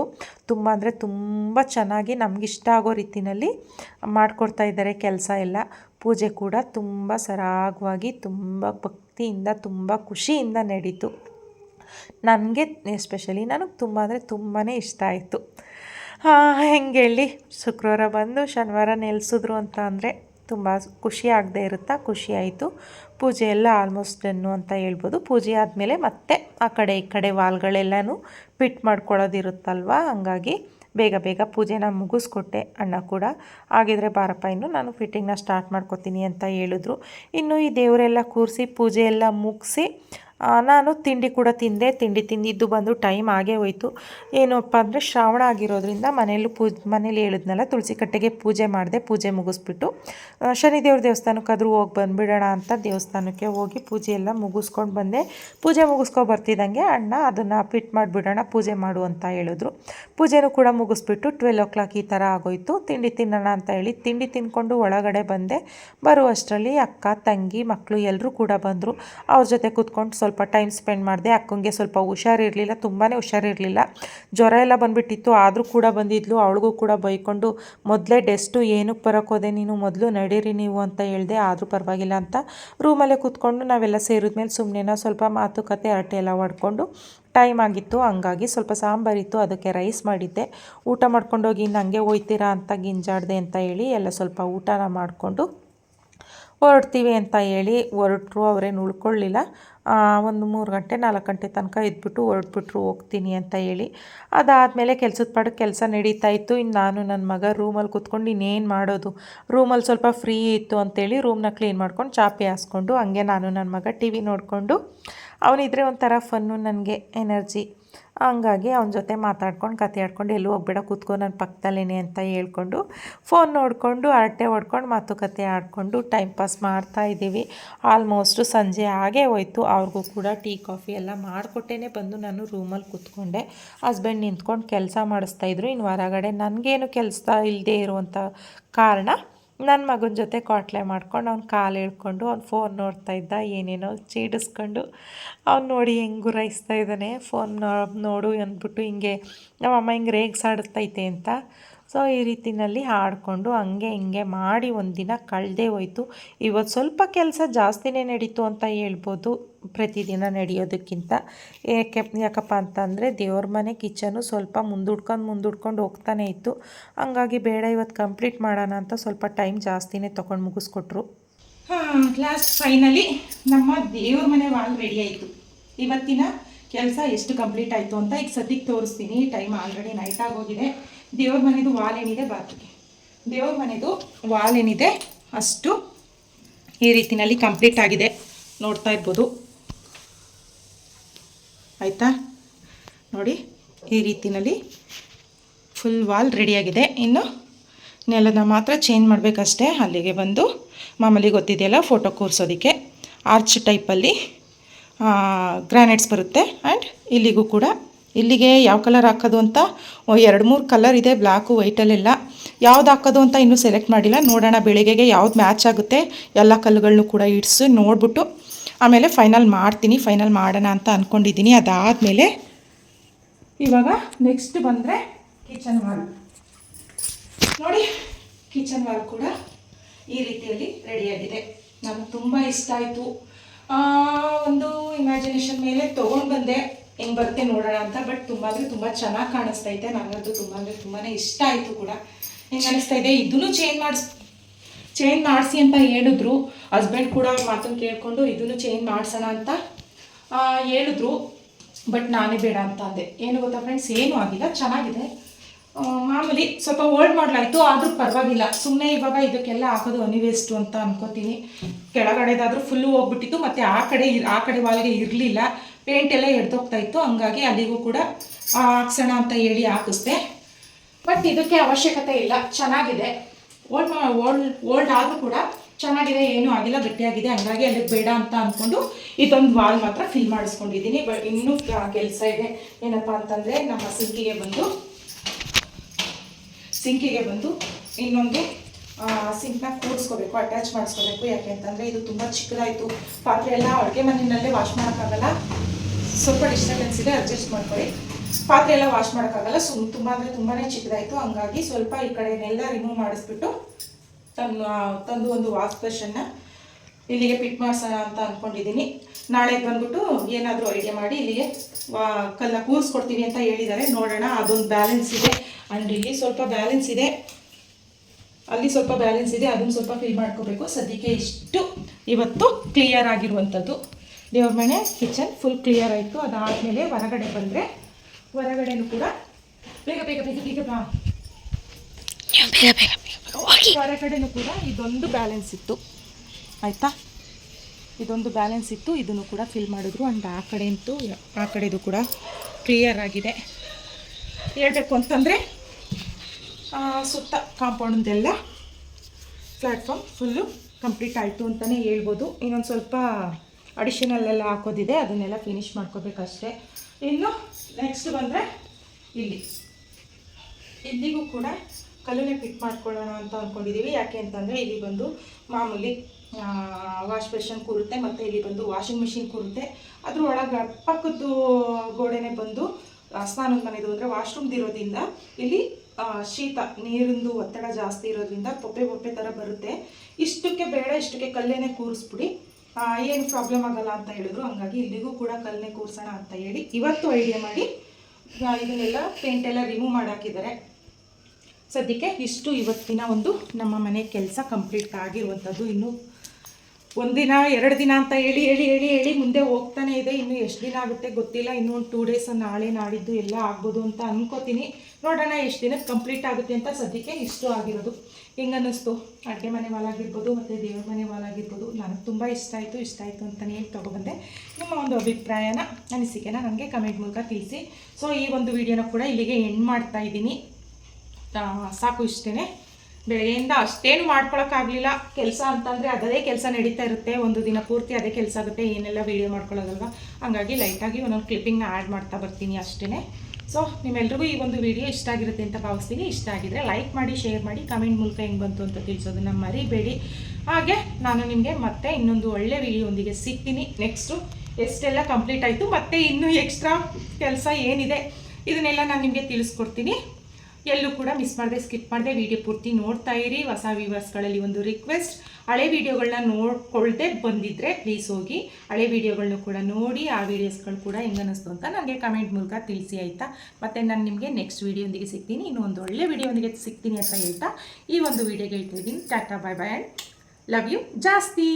ತುಂಬ ಅಂದರೆ ತುಂಬ ಚೆನ್ನಾಗಿ ನಮಗಿಷ್ಟ ಆಗೋ ರೀತಿಯಲ್ಲಿ ಮಾಡಿಕೊಡ್ತಾ ಇದ್ದಾರೆ ಕೆಲಸ ಎಲ್ಲ. ಪೂಜೆ ಕೂಡ ತುಂಬ ಸರಾಗವಾಗಿ, ತುಂಬ ಭಕ್ತಿಯಿಂದ, ತುಂಬ ಖುಷಿಯಿಂದ ನಡೀತು. ನನಗೆ ಎಸ್ಪೆಷಲಿ ನನಗೆ ತುಂಬ ಅಂದರೆ ತುಂಬಾ ಇಷ್ಟ ಆಯಿತು. ಹೆಂಗೆ ಹೇಳಿ? ಶುಕ್ರವಾರ ಬಂದು ಶನಿವಾರ ನೆಲೆಸಿದ್ರು ಅಂತ ಅಂದರೆ ತುಂಬ ಖುಷಿ ಆಗದೆ ಇರುತ್ತಾ? ಖುಷಿ ಆಯಿತು. ಪೂಜೆ ಎಲ್ಲ ಆಲ್ಮೋಸ್ಟ್ ಡನ್ನು ಅಂತ ಹೇಳ್ಬೋದು. ಪೂಜೆ ಆದಮೇಲೆ ಮತ್ತೆ ಆ ಕಡೆ ಈ ಕಡೆ ವಾಲ್ಗಳೆಲ್ಲನೂ ಫಿಟ್ ಮಾಡ್ಕೊಳ್ಳೋದಿರುತ್ತಲ್ವ? ಹಂಗಾಗಿ ಬೇಗ ಬೇಗ ಪೂಜೆನ ಮುಗಿಸ್ಕೊಟ್ಟೆ ಅಣ್ಣ ಕೂಡ. ಹಾಗಿದ್ರೆ ಬಾರಪ್ಪ, ಇನ್ನು ನಾನು ಫಿಟ್ಟಿಂಗ್ನ ಸ್ಟಾರ್ಟ್ ಮಾಡ್ಕೊತೀನಿ ಅಂತ ಹೇಳಿದ್ರು. ಇನ್ನು ಈ ದೇವರೆಲ್ಲ ಕೂರಿಸಿ ಪೂಜೆ ಎಲ್ಲ ಮುಗಿಸಿ ನಾನು ತಿಂಡಿ ಕೂಡ ತಿಂದೆ. ತಿಂಡಿ ತಿಂದಿದ್ದು ಬಂದು ಟೈಮ್ ಆಗೇ ಹೋಯಿತು. ಏನಪ್ಪ ಅಂದರೆ ಶ್ರಾವಣ ಆಗಿರೋದ್ರಿಂದ ಮನೆಯಲ್ಲೂ ಪೂಜೆ ಮನೇಲಿ ಹೇಳಿದ್ನಲ್ಲ ತುಳಸಿ ಕಟ್ಟೆಗೆ ಪೂಜೆ ಮಾಡಿದೆ. ಪೂಜೆ ಮುಗಿಸ್ಬಿಟ್ಟು ಶನಿದೇವ್ರ ದೇವಸ್ಥಾನಕ್ಕಾದರೂ ಹೋಗಿ ಬಂದುಬಿಡೋಣ ಅಂತ ದೇವಸ್ಥಾನಕ್ಕೆ ಹೋಗಿ ಪೂಜೆ ಎಲ್ಲ ಮುಗಿಸ್ಕೊಂಡು ಬಂದೆ. ಪೂಜೆ ಮುಗಿಸ್ಕೊ ಬರ್ತಿದ್ದಂಗೆ ಅಣ್ಣ ಅದನ್ನು ಫಿಟ್ ಮಾಡಿಬಿಡೋಣ, ಪೂಜೆ ಮಾಡು ಅಂತ ಹೇಳಿದ್ರು. ಪೂಜೆನೂ ಕೂಡ ಮುಗಿಸ್ಬಿಟ್ಟು ಟ್ವೆಲ್ ಓ ಕ್ಲಾಕ್ ಈ ಥರ ಆಗೋಯ್ತು. ತಿಂಡಿ ತಿನ್ನೋಣ ಅಂತ ಹೇಳಿ ತಿಂಡಿ ತಿನ್ಕೊಂಡು ಒಳಗಡೆ ಬಂದೆ. ಬರುವಷ್ಟರಲ್ಲಿ ಅಕ್ಕ, ತಂಗಿ ಮಕ್ಕಳು ಎಲ್ಲರೂ ಕೂಡ ಬಂದರು. ಅವ್ರ ಜೊತೆ ಕೂತ್ಕೊಂಡು ಸ್ವಲ್ಪ ಟೈಮ್ ಸ್ಪೆಂಡ್ ಮಾಡಿದೆ, ಅಕ್ಕಂಗೆ ಸ್ವಲ್ಪ ಹುಷಾರಿರಲಿಲ್ಲ ತುಂಬಾ ಹುಷಾರಿರಲಿಲ್ಲ. ಜ್ವರ ಎಲ್ಲ ಬಂದುಬಿಟ್ಟಿತ್ತು, ಆದರೂ ಕೂಡ ಬಂದಿದ್ಲು, ಅವಳಿಗೂ ಕೂಡ ಬೈಕೊಂಡು, ಮೊದಲೇ ಡೆಸ್ಟು ಏನಕ್ಕೆ ಬರೋಕ್ಕೋದೆ ನೀನು? ಮೊದಲು ನಡೀರಿ ನೀವು ಅಂತ ಹೇಳಿದೆ, ಆದರೂ ಪರವಾಗಿಲ್ಲ ಅಂತ ರೂಮಲ್ಲೇ ಕೂತ್ಕೊಂಡು ನಾವೆಲ್ಲ ಸೇರಿದ್ಮೇಲೆ ಸುಮ್ಮನೆ ಸ್ವಲ್ಪ ಮಾತುಕತೆ ಹರಟೆ ಎಲ್ಲ ಹೊಡ್ಕೊಂಡು ಟೈಮ್ ಆಗಿತ್ತು. ಹಂಗಾಗಿ ಸ್ವಲ್ಪ ಸಾಂಬಾರಿತ್ತು ಅದಕ್ಕೆ ರೈಸ್ ಮಾಡಿದ್ದೆ. ಊಟ ಮಾಡ್ಕೊಂಡೋಗಿ ಇನ್ನು ಹಂಗೆ ಹೋಯ್ತೀರಾ ಅಂತ ಗಿಂಜಾಡ್ದೆ ಅಂತ ಹೇಳಿ ಎಲ್ಲ ಸ್ವಲ್ಪ ಊಟನ ಮಾಡಿಕೊಂಡು ಹೊರಡ್ತೀವಿ ಅಂತ ಹೇಳಿ ಹೊರಟ್ರು, ಅವರೇನು ಉಳ್ಕೊಳ್ಳಿಲ್ಲ. ಒಂದು ಮೂರು ಗಂಟೆ, ನಾಲ್ಕು ಗಂಟೆ ತನಕ ಇದ್ಬಿಟ್ಟು ಹೊರಟ್ಬಿಟ್ರು, ಹೋಗ್ತೀನಿ ಅಂತ ಹೇಳಿ. ಅದಾದಮೇಲೆ ಕೆಲಸದ ಪಾಡಕ್ಕೆ ಕೆಲಸ ನಡೀತಾ ಇತ್ತು. ಇನ್ನು ನಾನು ನನ್ನ ಮಗ ರೂಮಲ್ಲಿ ಕೂತ್ಕೊಂಡು ಇನ್ನೇನು ಮಾಡೋದು? ರೂಮಲ್ಲಿ ಸ್ವಲ್ಪ ಫ್ರೀ ಇತ್ತು ಅಂತೇಳಿ ರೂಮ್ನ ಕ್ಲೀನ್ ಮಾಡ್ಕೊಂಡು ಚಾಪೆ ಹಾಸ್ಕೊಂಡು ಹಂಗೆ ನಾನು ನನ್ನ ಮಗ ಟಿ ವಿ ನೋಡಿಕೊಂಡು, ಅವನಿದ್ರೆ ಒಂಥರ ಫನ್ನು, ನನಗೆ ಎನರ್ಜಿ. ಹಂಗಾಗಿ ಅವನ ಜೊತೆ ಮಾತಾಡ್ಕೊಂಡು, ಕತೆ ಆಡ್ಕೊಂಡು ಎಲ್ಲೂ ಹೋಗ್ಬೇಡ ಕೂತ್ಕೊಂಡು ನನ್ನ ಪಕ್ಕದಲ್ಲೇನೆ ಅಂತ ಹೇಳ್ಕೊಂಡು ಫೋನ್ ನೋಡಿಕೊಂಡು, ಹರಟೆ ಹೊಡ್ಕೊಂಡು ಮಾತುಕತೆ ಆಡಿಕೊಂಡು ಟೈಮ್ ಪಾಸ್ ಮಾಡ್ತಾ ಇದ್ದೀವಿ. ಆಲ್ಮೋಸ್ಟು ಸಂಜೆ ಆಗೇ ಹೋಯ್ತು. ಅವ್ರಿಗೂ ಕೂಡ ಟೀ, ಕಾಫಿ ಎಲ್ಲ ಮಾಡಿಕೊಟ್ಟೇ ಬಂದು ನಾನು ರೂಮಲ್ಲಿ ಕೂತ್ಕೊಂಡೆ. ಹಸ್ಬೆಂಡ್ ನಿಂತ್ಕೊಂಡು ಕೆಲಸ ಮಾಡಿಸ್ತಾಯಿದ್ರು ಇನ್ನು ಹೊರಗಡೆ ನನಗೇನು ಕೆಲಸ ಇಲ್ಲದೆ ಇರುವಂಥ ಕಾರಣ ನನ್ನ ಮಗನ ಜೊತೆ ಕ್ವಾಟ್ಲೆ ಮಾಡ್ಕೊಂಡು ಅವ್ನು ಕಾಲು ಎಳ್ಕೊಂಡು ಅವ್ನು ಫೋನ್ ನೋಡ್ತಾ ಇದ್ದ, ಏನೇನೋ ಚೀಡಿಸ್ಕೊಂಡು ಅವ್ನು ನೋಡಿ ಹೆಂಗೆ ರೈಸ್ತಾ ಇದ್ದಾನೆ ಫೋನ್ ನೋಡು ಅಂದ್ಬಿಟ್ಟು ಹಿಂಗೆ, ನಮ್ಮಮ್ಮ ಹಿಂಗೆ ರೇಗ್ಸಾಡಿಸ್ತೈತೆ ಅಂತ ಸೊ, ಈ ರೀತಿಯಲ್ಲಿ ಹಾಡಿಕೊಂಡು ಹಂಗೆ ಹಿಂಗೆ ಮಾಡಿ ಒಂದಿನ ಕಳೆದೇ ಹೋಯ್ತು. ಇವತ್ತು ಸ್ವಲ್ಪ ಕೆಲಸ ಜಾಸ್ತಿನೇ ನಡೀತು ಅಂತ ಹೇಳ್ಬೋದು ಪ್ರತಿದಿನ ನಡೆಯೋದಕ್ಕಿಂತ. ಏಕೆ, ಯಾಕಪ್ಪ ಅಂತಂದರೆ ದೇವ್ರ ಮನೆ ಕಿಚನು ಸ್ವಲ್ಪ ಮುಂದೂಡ್ಕೊಂಡು ಮುಂದೂಡ್ಕೊಂಡು ಹೋಗ್ತಾನೆ ಇತ್ತು. ಹಂಗಾಗಿ ಬೇಡ, ಇವತ್ತು ಕಂಪ್ಲೀಟ್ ಮಾಡೋಣ ಅಂತ ಸ್ವಲ್ಪ ಟೈಮ್ ಜಾಸ್ತಿನೇ ತೊಗೊಂಡು ಮುಗಿಸ್ಕೊಟ್ರು. ಹಾಂ ಲಾಸ್ಟ್ ಫೈನಲಿ ನಮ್ಮ ದೇವ್ರ ಮನೆ ವಾಲ್ ರೆಡಿ ಆಯಿತು. ಇವತ್ತಿನ ಕೆಲಸ ಎಷ್ಟು ಕಂಪ್ಲೀಟ್ ಆಯಿತು ಅಂತ ಈಗ ಸದ್ಯಕ್ಕೆ ತೋರಿಸ್ತೀನಿ. ಟೈಮ್ ಆಲ್ರೆಡಿ ನೈಟ್ ಆಗೋಗಿದೆ. ದೇವ್ರ ಮನೆದು ವಾಲ್ ಏನಿದೆ ಬಾತ್ರೂಮ್ಗೆ ದೇವ್ರ ಮನೆದು ವಾಲ್ ಏನಿದೆ ಅಷ್ಟು ಈ ರೀತಿನಲ್ಲಿ ಕಂಪ್ಲೀಟ್ ಆಗಿದೆ. ನೋಡ್ತಾ ಇರ್ಬೋದು. ಆಯಿತಾ? ನೋಡಿ, ಈ ರೀತಿನಲ್ಲಿ ಫುಲ್ ವಾಲ್ ರೆಡಿಯಾಗಿದೆ ಇನ್ನು ನೆಲದ ಮಾತ್ರ ಚೇಂಜ್ ಮಾಡಬೇಕಷ್ಟೇ. ಅಲ್ಲಿಗೆ ಬಂದು ಮಾಮೂಲಿ ಗೊತ್ತಿದೆಯಲ್ಲ ಫೋಟೋ ಕೂರಿಸೋದಕ್ಕೆ. ಆರ್ಚ್ ಟೈಪಲ್ಲಿ ಗ್ರಾನೈಟ್ಸ್ ಬರುತ್ತೆ. ಆ್ಯಂಡ್ ಇಲ್ಲಿಗೂ ಕೂಡ ಇಲ್ಲಿಗೆ ಯಾವ ಕಲರ್ ಹಾಕೋದು ಅಂತ? ಎರಡು ಮೂರು ಕಲರ್ ಇದೆ ಬ್ಲ್ಯಾಕು ವೈಟಲ್ಲೆಲ್ಲ ಯಾವ್ದು ಹಾಕೋದು ಅಂತ ಇನ್ನೂ ಸೆಲೆಕ್ಟ್ ಮಾಡಿಲ್ಲ. ನೋಡೋಣ, ಬೆಳಿಗ್ಗೆಗೆ ಯಾವ್ದು ಮ್ಯಾಚ್ ಆಗುತ್ತೆ, ಎಲ್ಲ ಕಲ್ಲುಗಳನ್ನೂ ಕೂಡ ಇಡಿಸಿ ನೋಡಿಬಿಟ್ಟು ಆಮೇಲೆ ಫೈನಲ್ ಮಾಡ್ತೀನಿ ಫೈನಲ್ ಮಾಡೋಣ ಅಂತ ಅಂದ್ಕೊಂಡಿದ್ದೀನಿ ಅದಾದಮೇಲೆ ಇವಾಗ ನೆಕ್ಸ್ಟ್ ಬಂದರೆ ಕಿಚನ್ ವಾಲ್ ನೋಡಿ ಕಿಚನ್ ವಾಲ್ ಕೂಡ ಈ ರೀತಿಯಲ್ಲಿ ರೆಡಿಯಾಗಿದೆ ನನಗೆ ತುಂಬ ಇಷ್ಟ ಆಯಿತು. ಒಂದು ಇಮ್ಯಾಜಿನೇಷನ್ ಮೇಲೆ ತೊಗೊಂಡು ಬಂದೆ. ಹೆಂಗೆ ಬರುತ್ತೆ ನೋಡೋಣ ಅಂತ ಬಟ್ ತುಂಬ ಅಂದರೆ ತುಂಬ ಚೆನ್ನಾಗಿ ಕಾಣಿಸ್ತೈತೆ. ನನಗಂತೂ ತುಂಬ ಅಂದರೆ ತುಂಬಾ ಇಷ್ಟ ಆಯಿತು ಕೂಡ. ಹೆಂಗೆ ಅನಿಸ್ತಾ ಇದೆ ಇದನ್ನು ಚೇಂಜ್ ಮಾಡಿಸ್ ಚೇಂಜ್ ಮಾಡಿಸಿ ಅಂತ ಹೇಳಿದ್ರು. ಹಸ್ಬೆಂಡ್ ಕೂಡ ಅವ್ರ ಮಾತನ್ನು ಕೇಳಿಕೊಂಡು ಇದನ್ನು ಚೇಂಜ್ ಮಾಡಿಸೋಣ ಅಂತ ಹೇಳಿದ್ರು. ಬಟ್ ನಾನೇ ಬೇಡ ಅಂತ ಅಂದೆ. ಏನು ಗೊತ್ತಾ ಫ್ರೆಂಡ್ಸ್ ಏನೂ ಆಗಿಲ್ಲ. ಚೆನ್ನಾಗಿದೆ. ಮಾಮೂಲಿ ಸ್ವಲ್ಪ ಓಲ್ಡ್ ಮಾಡಲಾಯಿತು ಆದರೂ ಪರವಾಗಿಲ್ಲ. ಸುಮ್ಮನೆ ಇವಾಗ ಇದಕ್ಕೆಲ್ಲ ಹಾಕೋದು ಅನಿವೇಸ್ಟು ಅಂತ ಅನ್ಕೋತೀನಿ. ಕೆಳಗಡೆದಾದರೂ ಫುಲ್ಲು ಹೋಗ್ಬಿಟ್ಟಿತ್ತು, ಮತ್ತು ಆ ಕಡೆ ಆ ಕಡೆ ವಾಲ್ಗೆ ಇರಲಿಲ್ಲ. ಪೇಂಟ್ ಎಲ್ಲ ಎಡ್ದೋಗ್ತಾ ಇತ್ತು. ಹಂಗಾಗಿ ಅಲ್ಲಿಗೂ ಕೂಡ ಹಾಕ್ಸೋಣ ಅಂತ ಹೇಳಿ ಹಾಕಿಸ್ದೆ ಬಟ್ ಇದಕ್ಕೆ ಅವಶ್ಯಕತೆ ಇಲ್ಲ. ಚೆನ್ನಾಗಿದೆ. ಓಲ್ಡ್ ಓಲ್ಡ್ ಓಲ್ಡ್ ಆದರೂ ಕೂಡ ಚೆನ್ನಾಗಿದೆ, ಏನೂ ಆಗಿಲ್ಲ, ಗಟ್ಟಿಯಾಗಿದೆ. ಹಂಗಾಗಿ ಅಲ್ಲಿಗೆ ಬೇಡ ಅಂತ ಅಂದ್ಕೊಂಡು ಇದೊಂದು ವಾಲ್ ಮಾತ್ರ ಫಿಲ್ ಮಾಡಿಸ್ಕೊಂಡಿದ್ದೀನಿ. ಬಟ್ ಇನ್ನೂ ಕೆಲಸ ಇದೆ. ಏನಪ್ಪ ಅಂತಂದರೆ ನಮ್ಮ ಸಿಂಕಿಗೆ ಬಂದು ಸಿಂಕಿಗೆ ಬಂದು ಇನ್ನೊಂದು ಸಿಂಕ್ನ ಕೂಡಿಸ್ಕೋಬೇಕು ಅಟ್ಯಾಚ್ ಮಾಡಿಸ್ಕೋಬೇಕು. ಯಾಕೆ ಅಂತಂದರೆ ಇದು ತುಂಬ ಚಿಕ್ಕದಾಯಿತು. ಪಾತ್ರೆ ಎಲ್ಲ ಅಡುಗೆ ಮನೆಯಲ್ಲೇ ವಾಶ್ ಮಾಡೋಕ್ಕಾಗಲ್ಲ. ಸ್ವಲ್ಪ ಡಿಸ್ಟರ್ಬೆನ್ಸ್ ಇದೆ ಅಡ್ಜಸ್ಟ್ ಮಾಡ್ಕೊಳ್ಳಿ. ಪಾತ್ರೆ ಎಲ್ಲ ವಾಶ್ ಮಾಡೋಕ್ಕಾಗಲ್ಲ. ಸುಮ್ ತುಂಬ ಅಂದರೆ ತುಂಬಾ ಚಿಕ್ಕದಾಯಿತು. ಹಂಗಾಗಿ ಸ್ವಲ್ಪ ಈ ಕಡೆನೆಲ್ಲ ರಿಮೂವ್ ಮಾಡಿಸ್ಬಿಟ್ಟು ತನ್ನ ತಂದು ಒಂದು ವಾಶ್ ಬ್ರಷನ್ನು ಇಲ್ಲಿಗೆ ಪಿಟ್ ಮಾಡಿಸೋಣ ಅಂತ ಅಂದ್ಕೊಂಡಿದ್ದೀನಿ ನಾಳೆ ಬಂದ್ಬಿಟ್ಟು ಏನಾದರೂ ಅಡುಗೆ ಮಾಡಿ ಇಲ್ಲಿಗೆ ಕಲ್ಲ ಕೂರಿಸ್ಕೊಡ್ತೀವಿ ಅಂತ ಹೇಳಿದ್ದಾರೆ. ನೋಡೋಣ, ಅದೊಂದು ಬ್ಯಾಲೆನ್ಸ್ ಇದೆ. ಆ್ಯಂಡ್ ಇಲ್ಲಿ ಸ್ವಲ್ಪ ಬ್ಯಾಲೆನ್ಸ್ ಇದೆ. ಅಲ್ಲಿ ಸ್ವಲ್ಪ ಬ್ಯಾಲೆನ್ಸ್ ಇದೆ ಅದನ್ನು ಸ್ವಲ್ಪ ಫಿಲ್ ಮಾಡ್ಕೋಬೇಕು. ಸದ್ಯಕ್ಕೆ ಇಷ್ಟು. ಇವತ್ತು ಕ್ಲಿಯರ್ ಆಗಿರುವಂಥದ್ದು. ದೇವ್ರ ಮನೆ ಕಿಚನ್ ಫುಲ್ ಕ್ಲಿಯರ್ ಆಯಿತು. ಅದಾದಮೇಲೆ ಹೊರಗಡೆ ಬಂದರೆ ಹೊರಗಡೆನೂ ಕೂಡ ಬೇಗ ಬೇಗ ಬೇಗ ಬೇಗ ಬಾ. ಹೊರಗಡೆನೂ ಕೂಡ ಇದೊಂದು ಬ್ಯಾಲೆನ್ಸ್ ಇತ್ತು. ಆಯಿತಾ? ಇದೊಂದು ಬ್ಯಾಲೆನ್ಸ್ ಇತ್ತು. ಇದನ್ನು ಕೂಡ ಫಿಲ್ ಮಾಡಿದ್ರು. ಆ್ಯಂಡ್ ಆ ಕಡೆ ಅಂತೂ ಆ ಕಡೆದು ಕೂಡ ಕ್ಲಿಯರ್ ಆಗಿದೆ. ಹೇಳಬೇಕು ಅಂತಂದರೆ ಸುತ್ತ ಕಾಂಪೌಂಡ್ದೆಲ್ಲ ಪ್ಲ್ಯಾಟ್ಫಾರ್ಮ್ ಫುಲ್ಲು ಕಂಪ್ಲೀಟ್ ಆಯಿತು ಅಂತಲೇ ಹೇಳ್ಬೋದು. ಇನ್ನೊಂದು ಸ್ವಲ್ಪ ಅಡಿಷನಲ್ ಎಲ್ಲ ಹಾಕೋದಿದೆ, ಅದನ್ನೆಲ್ಲ ಫಿನಿಷ್ ಮಾಡ್ಕೋಬೇಕಷ್ಟೇ. ಇನ್ನು ನೆಕ್ಸ್ಟ್ ಬಂದರೆ ಇಲ್ಲಿ. ಇಲ್ಲಿಗೂ ಕೂಡ ಕಲ್ಲನ್ನೇ ಫಿಟ್ ಮಾಡ್ಕೊಳ್ಳೋಣ ಅಂತ ಅಂದ್ಕೊಂಡಿದ್ದೀವಿ ಯಾಕೆ ಅಂತಂದರೆ ಇಲ್ಲಿ ಬಂದು ಮಾಮೂಲಿ ವಾಶ್ ಬೇಷನ್ ಕೂರುತ್ತೆ, ಮತ್ತು ಇಲ್ಲಿ ಬಂದು ವಾಷಿಂಗ್ ಮಿಷಿನ್ ಕೂರುತ್ತೆ. ಅದ್ರ ಒಳಗೆ ಪಕ್ಕದ್ದು ಗೋಡೆನೇ ಬಂದು ಸ್ನಾನ ಸ್ನಾನದ ಮನೆದು ಅಂದರೆ ವಾಶ್ರೂಮ್ದಿರೋದ್ರಿಂದ ಇಲ್ಲಿ ಶೀತ, ನೀರಿಂದು ಒತ್ತಡ ಜಾಸ್ತಿ ಇರೋದ್ರಿಂದ ಪೊಪ್ಪೆ ಪೊಪ್ಪೆ ಥರ ಬರುತ್ತೆ. ಇಷ್ಟಕ್ಕೆ ಬೇಡ, ಇಷ್ಟಕ್ಕೆ ಕಲ್ಲೇನೆ ಕೂರಿಸ್ಬಿಡಿ. ಏನು ಪ್ರಾಬ್ಲಮ್ ಆಗಲ್ಲ ಅಂತ ಹೇಳಿದ್ರು. ಹಂಗಾಗಿ ಇಲ್ಲಿಗೂ ಕೂಡ ಕಲ್ಲನ್ನೇ ಕೂರಿಸೋಣ ಅಂತ ಹೇಳಿ ಇವತ್ತು ಐಡಿಯಾ ಮಾಡಿ ಇದನ್ನೆಲ್ಲ ಪೇಂಟ್ ಎಲ್ಲ ರಿಮೂವ್ ಮಾಡಾಕಿದ್ದಾರೆ ಸದ್ಯಕ್ಕೆ ಇಷ್ಟು ಇವತ್ತಿನ ಒಂದು ನಮ್ಮ ಮನೆ ಕೆಲಸ ಕಂಪ್ಲೀಟ್ ಆಗಿರುವಂಥದ್ದು ಇನ್ನು ಒಂದಿನ, ಎರಡು ದಿನ ಅಂತ ಹೇಳಿ ಹೇಳಿ ಹೇಳಿ ಹೇಳಿ ಮುಂದೆ ಹೋಗ್ತಾನೆ ಇದೆ. ಇನ್ನು ಎಷ್ಟು ದಿನ ಆಗುತ್ತೆ ಗೊತ್ತಿಲ್ಲ. ಇನ್ನೂ ಒಂದು ಟೂ ಡೇಸ್ ನಾಳೆ ನಾಡಿದ್ದು ಎಲ್ಲ ಆಗ್ಬೋದು ಅಂತ ಅನ್ಕೋತೀನಿ. ನೋಡೋಣ ಎಷ್ಟು ದಿನಕ್ಕೆ ಕಂಪ್ಲೀಟ್ ಆಗುತ್ತೆ ಅಂತ ಸದ್ಯಕ್ಕೆ ಇಷ್ಟು ಆಗಿರೋದು. ಹೆಂಗೆ ಅನ್ನಿಸ್ತು ಅಡುಗೆ ಮನೆ ವಾಲಾಗಿರ್ಬೋದು ಮತ್ತು ದೇವ್ರ ಮನೆ ವಾಲಾಗಿರ್ಬೋದು ನನಗೆ ತುಂಬ ಇಷ್ಟ ಆಯಿತು ಇಷ್ಟ ಆಯಿತು ಅಂತಲೇ ಹೇಳಿ ತೊಗೊಬಂದೆ. ನಿಮ್ಮ ಒಂದು ಅಭಿಪ್ರಾಯನ ಅನಿಸಿಕೆನ ನನಗೆ ಕಮೆಂಟ್ ಮೂಲಕ ತಿಳಿಸಿ. ಸೊ ಈ ಒಂದು ವಿಡಿಯೋನ ಕೂಡ ಇಲ್ಲಿಗೆ ಎಂಡ್ ಮಾಡ್ತಾ ಇದ್ದೀನಿ. ಸಾಕು ಇಷ್ಟೇ ಬೆಳಗ್ಗೆಯಿಂದ ಅಷ್ಟೇನು ಮಾಡ್ಕೊಳಕ್ಕಾಗಲಿಲ್ಲ. ಕೆಲಸ ಅಂತಂದರೆ ಅದೇ ಕೆಲಸ ನಡೀತಾ ಇರುತ್ತೆ. ಒಂದು ದಿನ ಪೂರ್ತಿ ಅದೇ ಕೆಲಸ ಆಗುತ್ತೆ. ಏನೆಲ್ಲ ವೀಡಿಯೋ ಮಾಡ್ಕೊಳ್ಳೋದಲ್ವ? ಹಂಗಾಗಿ ಲೈಟಾಗಿ ಒಂದೊಂದು ಕ್ಲಿಪ್ಪಿಂಗ್ನ ಆ್ಯಡ್ ಮಾಡ್ತಾ ಬರ್ತೀನಿ ಅಷ್ಟೇ ಸೊ ನಿಮ್ಮೆಲ್ರಿಗೂ ಈ ಒಂದು ವಿಡಿಯೋ ಇಷ್ಟ ಆಗಿರುತ್ತೆ ಅಂತ ಭಾವಿಸ್ತೀನಿ. ಇಷ್ಟ ಆಗಿದ್ರೆ ಲೈಕ್ ಮಾಡಿ ಶೇರ್ ಮಾಡಿ ಕಮೆಂಟ್ ಮೂಲಕ ಹೆಂಗೆ ಬಂತು ಅಂತ ತಿಳಿಸೋದನ್ನ ಮರಿಬೇಡಿ. ಹಾಗೆ ನಾನು ನಿಮಗೆ ಮತ್ತೆ ಇನ್ನೊಂದು ಒಳ್ಳೆ ವಿಡಿಯೋಂದಿಗೆ ಸಿಗ್ತೀನಿ. ನೆಕ್ಸ್ಟು ಎಷ್ಟೆಲ್ಲ ಕಂಪ್ಲೀಟ್ ಆಯಿತು, ಮತ್ತೆ ಇನ್ನೂ ಎಕ್ಸ್ಟ್ರಾ ಕೆಲಸ ಏನಿದೆ, ಇದನ್ನೆಲ್ಲ ನಾನು ನಿಮಗೆ ತಿಳಿಸ್ಕೊಡ್ತೀನಿ. ಎಲ್ಲೂ ಕೂಡ ಮಿಸ್ ಮಾಡದೆ ಸ್ಕಿಪ್ ಮಾಡದೆ ವಿಡಿಯೋ ಪೂರ್ತಿ ನೋಡ್ತಾ ಇರಿ. ಹೊಸ ವ್ಯೂವರ್ಸ್ಗಳಲ್ಲಿ ಒಂದು ರಿಕ್ವೆಸ್ಟ್ ಹಳೆ ವಿಡಿಯೋಗಳನ್ನ ನೋಡ್ಕೊಳ್ಳದೆ ಬಂದಿದ್ದರೆ ಪ್ಲೀಸ್ ಹೋಗಿ. ಹಳೆ ವಿಡಿಯೋಗಳನ್ನು ಕೂಡ ನೋಡಿ, ಆ ವೀಡಿಯೋಸ್ಗಳು ಕೂಡ ಹೆಂಗೆ ಅನ್ನಿಸ್ತು ಅಂತ ನನಗೆ ಕಮೆಂಟ್ ಮೂಲಕ ತಿಳಿಸಿ, ಆಯಿತಾ? ಮತ್ತು ನಾನು ನಿಮಗೆ ನೆಕ್ಸ್ಟ್ ವೀಡಿಯೋಂದಿಗೆ ಸಿಗ್ತೀನಿ. ಇನ್ನೊಂದು ಒಂದು ಒಳ್ಳೆ ವೀಡಿಯೋಂದಿಗೆ ಸಿಗ್ತೀನಿ ಅಂತ ಹೇಳ್ತಾ ಈ ಒಂದು ವಿಡಿಯೋಗೆ ಹೇಳ್ತಾ ಇದ್ದೀನಿ tata bye bye and love you ಜಾಸ್ತಿ!